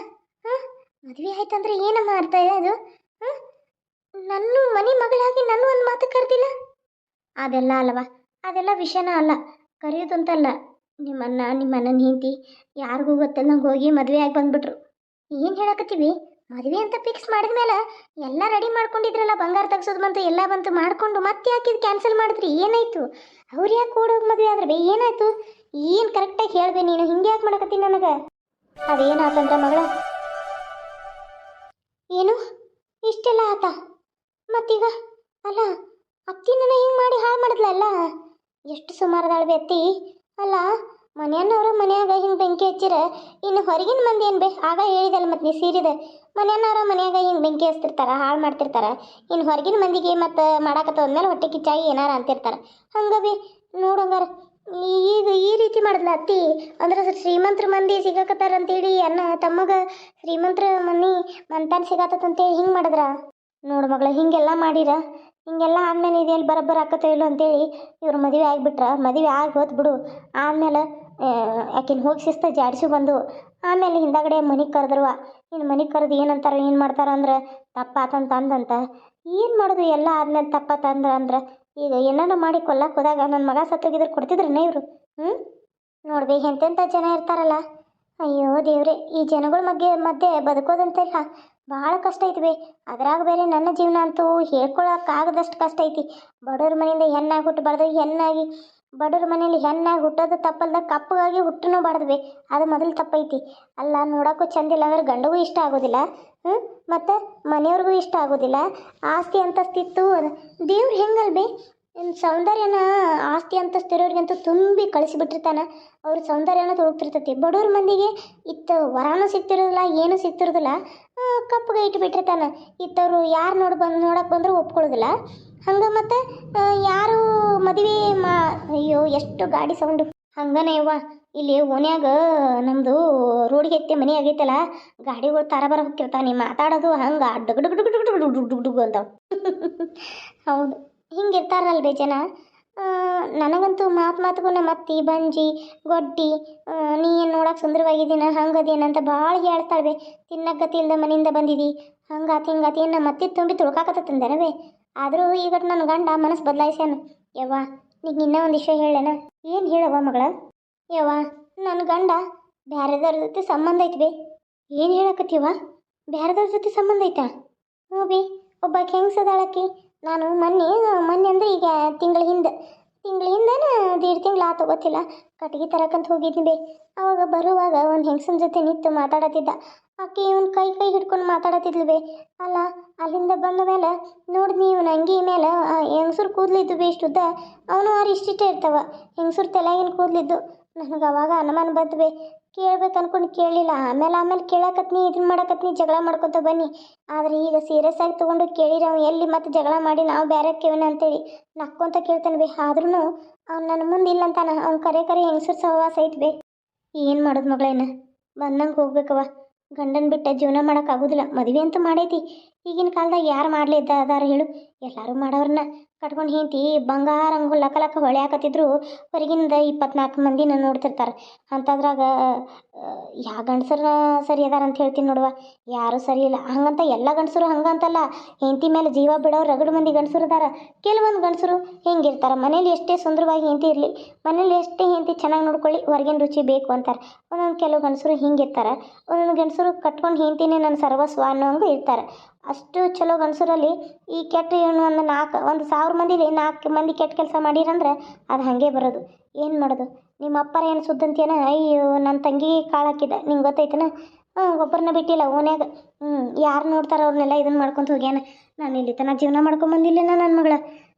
ಹಾಂ? ಮದುವೆ ಆಯ್ತಂದ್ರೆ ಏನಮ್ಮ ಅರ್ಥ ಇದೆ ಅದು? ಹಾಂ? ನನ್ನ ಮನೆ ಮಗಳಾಗಿ ನನ್ನ ಒಂದು ಮಾತು ಕರೆದಿಲ್ಲ? ಅದೆಲ್ಲ ಅಲ್ವಾ ಅದೆಲ್ಲ ವಿಷಯನ ಅಲ್ಲ. ಕರೆಯೋದಂತಲ್ಲ. ನಿಮ್ಮನ್ನ ನಿಮ್ಮ ಅಣ್ಣನ ಹೆಂಡತಿ ಯಾರಿಗೂ ಗೊತ್ತಿಲ್ಲಂಗೆ ಹೋಗಿ ಮದುವೆ ಆಗಿ ಬಂದ್ಬಿಟ್ರು. ಏನು ಹೇಳಕತ್ತೀವಿ? ಮದುವೆ ಅಂತ ಫಿಕ್ಸ್ ಮಾಡಿದ್ಮೇಲೆ ಎಲ್ಲ ರೆಡಿ ಮಾಡ್ಕೊಂಡಿದ್ರಲ್ಲ, ಬಂಗಾರ ತೆಗ್ಸೋದು ಬಂತು, ಎಲ್ಲ ಬಂತು, ಮಾಡ್ಕೊಂಡು ಮತ್ತೆ ಯಾಕೆ ಇದು ಕ್ಯಾನ್ಸಲ್ ಮಾಡಿದ್ರಿ? ಏನಾಯ್ತು? ಅವ್ರು ಯಾಕೆ ಓಡೋಗಿ ಮದುವೆ ಆದ್ರೆ? ಬೇ ಏನಾಯ್ತು? ಏನು ಕರೆಕ್ಟಾಗಿ ಹೇಳ್ದೆ ನೀನು? ಹಿಂಗೆ ಯಾಕೆ ಮಾಡಕತ್ತೀನಿ ನನಗೆ? ಅದೇನಾತಂದ್ರ ಮಗಳ? ಏನು? ಇಷ್ಟೆಲ್ಲ ಆತ? ಮತ್ತೀಗ? ಅಲ್ಲ ಅತ್ತಿ ನನ್ನ ಹಿಂಗೆ ಮಾಡಿ ಹಾಳು ಮಾಡಿದ್ಲಲ್ಲ? ಎಷ್ಟು ಸುಮಾರದಾಳ್ಬೆ ಅತ್ತಿ ಅಲ್ಲ, ಮನೆಯನ್ನವರು ಮನ್ಯಾಗ ಹಿಂಗೆ ಬೆಂಕಿ ಹಚ್ಚಿರ, ಇನ್ನು ಹೊರಗಿನ ಮಂದಿ ಏನು ಬೇ ಆಗ ಹೇಳಿದಲ್ಲ ಮತ್ತೆ ನೀ ಸೀರಿದ? ಮನೆಯನ್ನವರು ಮನ್ಯಾಗ ಹಿಂಗೆ ಬೆಂಕಿ ಹಚ್ತಿರ್ತಾರ, ಹಾಳು ಮಾಡ್ತಿರ್ತಾರ, ಇನ್ನು ಹೊರಗಿನ ಮಂದಿಗೆ ಮತ್ತು ಮಾಡಾಕತ್ತೋದ್ಮೇಲೆ ಹೊಟ್ಟೆ ಕಿಚ್ಚಾಗಿ ಏನಾರ ಅಂತಿರ್ತಾರ. ಹಂಗ ಬಿ ನೋಡಂಗಾರ ಈಗ ಈ ರೀತಿ ಮಾಡಿದ್ಲ ಅತ್ತಿ. ಅಂದ್ರೆ ಶ್ರೀಮಂತ್ರ ಮಂದಿ ಸಿಗಾಕತ್ತಾರ ಅಂತೇಳಿ ಅನ್ನ ತಮ್ಮಗ ಶ್ರೀಮಂತ್ರ ಮನಿ ಮಂತಾನ್ ಸಿಗಾತತ್ತಂತೇಳಿ ಹಿಂಗೆ ಮಾಡಿದ್ರ. ನೋಡು ಮಗಳ, ಹಿಂಗೆಲ್ಲ ಮಾಡಿರ. ಹಿಂಗೆಲ್ಲ ಆದ್ಮೇಲೆ ಇದೆಲ್ಲಿ ಬರೋಬ್ಬರ ಆಕತ್ತೋ ಇಲ್ಲೋ ಅಂತೇಳಿ ಇವ್ರು ಮದುವೆ ಆಗಿಬಿಟ್ರ. ಮದುವೆ ಆಗಿ ಹೋತ್ ಬಿಡು. ಆಮೇಲೆ ಆಕಿನ ಹೋಗಿ ಶಿಸ್ತ ಜಾಡಿಸು ಬಂದು, ಆಮೇಲೆ ಹಿಂದಾಗಡೆ ಮನೆಗೆ ಕರೆದ್ರವ. ಇನ್ನು ಮನೆಗೆ ಕರೆದು ಏನಂತಾರ, ಏನು ಮಾಡ್ತಾರ ಅಂದ್ರೆ ತಪ್ಪಾತಂತ ಅಂದಂತ ಏನು ಮಾಡೋದು ಎಲ್ಲ ಆದ್ಮೇಲೆ ತಪ್ಪಾತಂದ್ರ ಅಂದ್ರೆ ಈಗ ಏನಾರ ಮಾಡಿ ಕೊಲ್ಲಕ್ಕೆ ಹೋದಾಗ ನನ್ನ ಮಗ ಸತ್ತೋಗಿದ್ರೆ ಕೊಡ್ತಿದ್ರನ್ನ ಇವರು? ಹ್ಞೂ ನೋಡ್ಬಿ ಎಂತೆಂಥ ಜನ ಇರ್ತಾರಲ್ಲ. ಅಯ್ಯೋ ದೇವ್ರೆ, ಈ ಜನಗಳ ಮಧ್ಯೆ ಮಧ್ಯೆ ಬದುಕೋದಂತೆಲ್ಲ ಭಾಳ ಕಷ್ಟ ಐತಿ ಬೇ. ಅದ್ರಾಗ ಬೇರೆ ನನ್ನ ಜೀವನ ಅಂತೂ ಹೇಳ್ಕೊಳಕ್ಕಾಗದಷ್ಟು ಕಷ್ಟ ಐತಿ. ಬಡವ್ರ ಮನೆಯಿಂದ ಹೆಣ್ಣಾಗಿ ಹುಟ್ಟಬಾರ್ದು ಹೆಣ್ಣಾಗಿ, ಬಡವ್ರ ಮನೇಲಿ ಹೆಣ್ಣಾಗಿ ಹುಟ್ಟೋದು ತಪ್ಪಲ್ದ ಕಪ್ಪಗಾಗಿ ಹುಟ್ಟನೂ ಬಾರ್ದು ಬೇ. ಅದು ಮೊದಲು ತಪ್ಪೈತಿ. ಅಲ್ಲ, ನೋಡೋಕ್ಕೂ ಚಂದಿಲ್ಲ, ಅಂದ್ರೆ ಗಂಡಗೂ ಇಷ್ಟ ಆಗೋದಿಲ್ಲ. ಹ್ಞೂ ಮತ್ತು ಮನೆಯವ್ರಿಗೂ ಇಷ್ಟ ಆಗೋದಿಲ್ಲ. ಆಸ್ತಿ ಅಂತಸ್ತಿತ್ತು ದೇವ್ರು ಹೆಂಗಲ್ ಬೇ ಇನ್ನು ಸೌಂದರ್ಯನ ಆಸ್ತಿ ಅಂತಸ್ತಿರೋರಿಗಂತೂ ತುಂಬಿ ಕಳಿಸಿಬಿಟ್ಟಿರ್ತಾನೆ. ಅವ್ರ ಸೌಂದರ್ಯನ ತೊಳಗ್ತಿರ್ತೈತಿ ಬಡವ್ರ ಮಂದಿಗೆ ಇತ್ತ ವರಾನು ಸಿಗ್ತಿರೋದಿಲ್ಲ, ಏನು ಸಿಗ್ತಿರೋದಿಲ್ಲ. ಕಪ್ಪಗೆ ಇಟ್ಬಿಟ್ಟಿರ್ತಾನೆ. ಇತ್ತವರು ಯಾರು ನೋಡಿ ಬಂದು ನೋಡಕ್ಕೆ ಬಂದರೂ ಒಪ್ಕೊಳ್ಳೋದಿಲ್ಲ. ಹಂಗೆ ಮತ್ತು ಯಾರು ಮದುವೆ ಮಾ ಅಯ್ಯೋ, ಎಷ್ಟು ಗಾಡಿ ಸೌಂಡು. ಹಂಗನೇ ಯವ್ವ. ಇಲ್ಲಿ ಓನ್ಯಾಗ ನಮ್ಮದು ರೋಡಿಗೆ ಎತ್ತಿ ಮನೆ ಆಗೈತಲ್ಲ, ಗಾಡಿಗಳು ತಾರಬಾರ ಹೋಗಿರ್ತಾವೆ ನೀ ಮಾತಾಡೋದು ಹಂಗೆ ಡಗ್ ಡಗ್ ಡಗ್ ಡಗ್ ಡಗ್ ಡಗ್ ಡಗ್ ಅಂತಾವ ಹೌದು, ಹಿಂಗೆ ಇರ್ತಾರಲ್ರಿ ಜನ. ನನಗಂತೂ ಮಾತು ಮಾತುಗೂ ನಮ್ಮ ಅತ್ತಿ ಬಂಜಿ, ಗೊಡ್ಡಿ ನೀ ಏನು ನೋಡಕ್ಕೆ ಸುಂದರವಾಗಿದ್ದೀನ ಹಂಗದೇನಂತ ಭಾಳ ಹೇಳ್ತಾಳೆ ತಿನ್ನಕ್ಕೆ ಗತಿಯಿಂದ ಮನೆಯಿಂದ ಬಂದಿದ್ದಿ ಹಂಗಾತು ಹಿಂಗಾತು ಏನು ನಮ್ಮ ಅತ್ತಿ ತುಂಬಿ ತುಳ್ಕಾಕತ್ತಂದನವೇ ಆದರೂ ಈಗ ನನ್ನ ಗಂಡ ಮನಸ್ಸು ಬದಲಾಯಿಸ್ಯಾನು. ಯವ್ವ ನೀನು ಇನ್ನೂ ಒಂದು ವಿಷಯ ಹೇಳೇನ ಏನು ಹೇಳವ್ವ ಮಗಳ? ಯವ್ವ ನನ್ನ ಗಂಡ ಬ್ಯಾರೆದವ್ರ ಜೊತೆ ಸಂಬಂಧ ಐತಿ ಬೇ. ಏನು ಹೇಳಕತ್ತೀವ ಬ್ಯಾರೆದವ್ರ ಜೊತೆ ಸಂಬಂಧ ಐತಾ? ಹ್ಞೂ ಬಿ ಒಬ್ಬ ಕೆಂಗ್ಸದಾಳಕ್ಕಿ ನಾನು ಮೊನ್ನೆ ಮೊನ್ನೆ ಅಂದ್ರೆ ಈಗ ತಿಂಗಳ ಹಿಂದೆ. ತಿಂಗಳ ಹಿಂದೆನ ದೀಡ್ ತಿಂಗಳು ಆತು ಗೊತ್ತಿಲ್ಲ. ಕಟ್ಗೆ ತರಕಂತ ಹೋಗಿದ್ದೀನಿ ಬೇ. ಅವಾಗ ಬರುವಾಗ ಒಂದು ಹೆಂಗಸನ ಜೊತೆ ನಿಂತು ಮಾತಾಡತ್ತಿದ್ದ. ಆಕೆ ಇವನ್ ಕೈ ಕೈ ಹಿಡ್ಕೊಂಡು ಮಾತಾಡತ್ತಿದ್ಲು ಬೇ. ಅಲ್ಲ, ಅಲ್ಲಿಂದ ಬಂದ ಮೇಲೆ ನೋಡಿದ್ನಿ ಇವನ ಅಂಗಿ ಮೇಲೆ ಹೆಂಗಸರು ಕೂದಲಿದ್ದು ಬೇ ಇಷ್ಟುದ್ದ. ಅವನು ಅವ್ರು ಇಷ್ಟಿಷ್ಟೇ ಇರ್ತಾವ. ಹೆಂಗಸರು ತಲೆಗಿನ ಕೂದಲಿದ್ದು ನನಗೆ ಅವಾಗ ಅನುಮಾನ ಬಂತು ಬೇ. ಕೇಳ್ಬೇಕು ಅನ್ಕೊಂಡು ಕೇಳಿಲ್ಲ. ಆಮೇಲೆ ಆಮೇಲೆ ಕೇಳಕತ್ನಿ ಇದನ್ನ ಮಾಡಕತ್ನಿ, ಜಗಳ ಮಾಡ್ಕೊತ ಬನ್ನಿ. ಆದ್ರೆ ಈಗ ಸೀರಿಯಸ್ ಆಗಿ ತಗೊಂಡು ಕೇಳಿರ ಅವ್ನು ಎಲ್ಲಿ ಮತ್ತೆ ಜಗಳ ಮಾಡಿ ನಾವು ಬೇರೆ ಕೇವನ ಅಂತೇಳಿ ನಕ್ಕೊಂತ ಕೇಳ್ತಾನೆ ಬೇ. ಆದ್ರೂ ಅವ್ನು ನನ್ನ ಮುಂದೆ ಇಲ್ಲ ಅಂತಾನ. ಅವ್ನು ಕರೆ ಕರೆ ಹೆಂಗಸರು ಸಹವಾಸ ಐತಿ ಬೇ. ಏನು ಮಾಡೋದು ಮಗಳೇನ? ಬಂದಂಗೆ ಹೋಗ್ಬೇಕವ ಗಂಡನ ಬಿಟ್ಟ ಜೀವನ ಮಾಡೋಕ್ಕಾಗೋದಿಲ್ಲ ಮದುವೆ ಅಂತೂ ಮಾಡೈತಿ. ಈಗಿನ ಕಾಲದಾಗ ಯಾರು ಮಾಡಲಿದ್ದ ಅದಾರ ಹೇಳು. ಎಲ್ಲರೂ ಮಾಡೋರನ್ನ ಕಟ್ಕೊಂಡು ಹಿಂತಿ ಬಂಗಾರ ಹಂಗೆ ಲಕ ಲಕ ಹೊಳ್ಯಾಕತ್ತಿದ್ರು ಹೊರಗಿಂದ ಇಪ್ಪತ್ನಾಲ್ಕು ಮಂದಿನ ನೋಡ್ತಿರ್ತಾರೆ. ಅಂಥದ್ರಾಗ ಯಾವ ಗಂಡಸರ ಸರಿ ಅದಾರ ಅಂತ ಹೇಳ್ತೀನಿ ನೋಡುವ. ಯಾರೂ ಸರಿ ಇಲ್ಲ. ಹಂಗಂತ ಎಲ್ಲ ಗಂಡಸರು ಹಂಗಂತಲ್ಲ. ಹೆಂಡತಿ ಮೇಲೆ ಜೀವ ಬಿಡೋರು ರಗಡು ಮಂದಿ ಗಂಡಸರು ಅದಾರ. ಕೆಲವೊಂದು ಗಂಡಸರು ಹೆಂಗಿರ್ತಾರೆ. ಮನೇಲಿ ಎಷ್ಟೇ ಸುಂದರವಾಗಿ ಹೆಂಡತಿ ಇರಲಿ, ಮನೇಲಿ ಎಷ್ಟೇ ಹೆಂಡತಿ ಚೆನ್ನಾಗಿ ನೋಡ್ಕೊಳ್ಳಿ, ಹೊರಗಿನ ರುಚಿ ಬೇಕು ಅಂತಾರೆ. ಒಂದೊಂದು ಕೆಲವು ಗಂಡಸರು ಹಿಂಗಿರ್ತಾರೆ. ಒಂದೊಂದು ಗಂಡಸರು ಕಟ್ಕೊಂಡು ಹೆಂಡತಿನೇ ನನ್ನ ಸರ್ವಸ್ವ ಅನ್ನೋ ಹಂಗೆ ಇರ್ತಾರೆ. ಅಷ್ಟು ಚಲೋ ಗಂಡಸರಲ್ಲಿ ಈ ಕೆಟ್ಟ ಏನು ಒಂದು ನಾಲ್ಕು, ಒಂದು ಸಾವಿರ ಮಂದಿಲಿ ನಾಲ್ಕು ಮಂದಿ ಕೆಟ್ಟ ಕೆಲಸ ಮಾಡಿರಂದ್ರೆ ಅದು ಹಾಗೆ ಬರೋದು. ಏನು ಮಾಡೋದು? ನಿಮ್ಮ ಅಪ್ಪರ ಏನು ಸುದ್ದಂತೇನ ಅಯ್ಯೋ ನನ್ನ ತಂಗಿ ಕಾಳು ಹಾಕಿದ್ದ ನಿಂಗೆ ಗೊತ್ತೈತನ? ಹ್ಞೂ, ಒಬ್ಬರನ್ನ ಬಿಟ್ಟಿಲ್ಲ ಓನ್ಯಾಗ. ಹ್ಞೂ, ಯಾರು ನೋಡ್ತಾರೆ ಅವ್ರನ್ನೆಲ್ಲ ಇದನ್ನು ಮಾಡ್ಕೊಂತ ಹೋಗ್ಯಾನ? ನಾನು ಇಲ್ಲಿ ತನಕ ಜೀವನ ಮಾಡ್ಕೊಂಬಂದಿಲ್ಲ ನನ್ನ ಮಗಳ?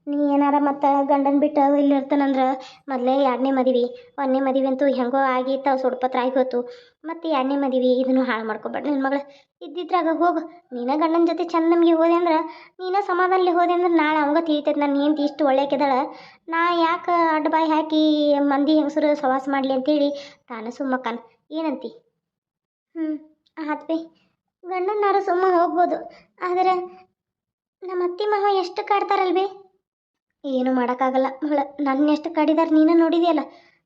ನೀ ಏನಾರ ಮತ್ತು ಗಂಡನ ಬಿಟ್ಟು ಇಲ್ಲಿ ಇರ್ತಾನಂದ್ರೆ ಮೊದಲೇ ಎರಡನೇ ಮದುವೆ, ಒಂದನೇ ಮದುವೆ ಅಂತೂ ಹೆಂಗೋ ಆಗಿ ತಾವು ಸುಡ್ಪತ್ರ ಆಗಿ ಹೋಯ್ತು ಮತ್ತು ಎರಡನೇ ಮದುವೆ ಇದನ್ನು ಹಾಳು ಮಾಡ್ಕೊಬೇಡ ನಿನ್ನ ಮಗಳ. ಇದ್ದಿದ್ರಾಗ ಹೋಗು, ನೀನು ಗಂಡನ ಜೊತೆ ಚಂದ ನಮಗೆ ಹೋದೆ ಅಂದ್ರೆ, ನೀನು ಸಮಾಧಾನಲಿ ಹೋದೆ ಅಂದ್ರೆ ನಾಳೆ ಅವಂಗ ತಿಳಿತೈತೆ ನನ್ನ ಹೆಂಡ್ತಿ ಇಷ್ಟು ಒಳ್ಳೆಕಿದಾಳ. ನಾ ಯಾಕೆ ಅಡ್ಡ ಬಾಯಿ ಹಾಕಿ ಮಂದಿ ಹೆಂಗಸರು ಸವಾಸ ಮಾಡಲಿ ಅಂತೇಳಿ ತಾನು ಸುಮ್ಮಕ್ಕನ ಏನಂತಿ? ಹ್ಞೂ ಆತ್ ಬಿ. ಗಂಡನಾರು ಸುಮ್ಮ ಹೋಗ್ಬೋದು. ಆದರೆ ನಮ್ಮ ಅತ್ತಿ ಮಾವ ಎಷ್ಟು ಕಾಡ್ತಾರಲ್ಬಿ ಏನು ಮಾಡೋಕ್ಕಾಗಲ್ಲ ಮಗಳ. ನನ್ನ ಎಷ್ಟು ಕಡಿದಾರೆ ನೀನು ನೋಡಿದೆಯಲ್ಲ?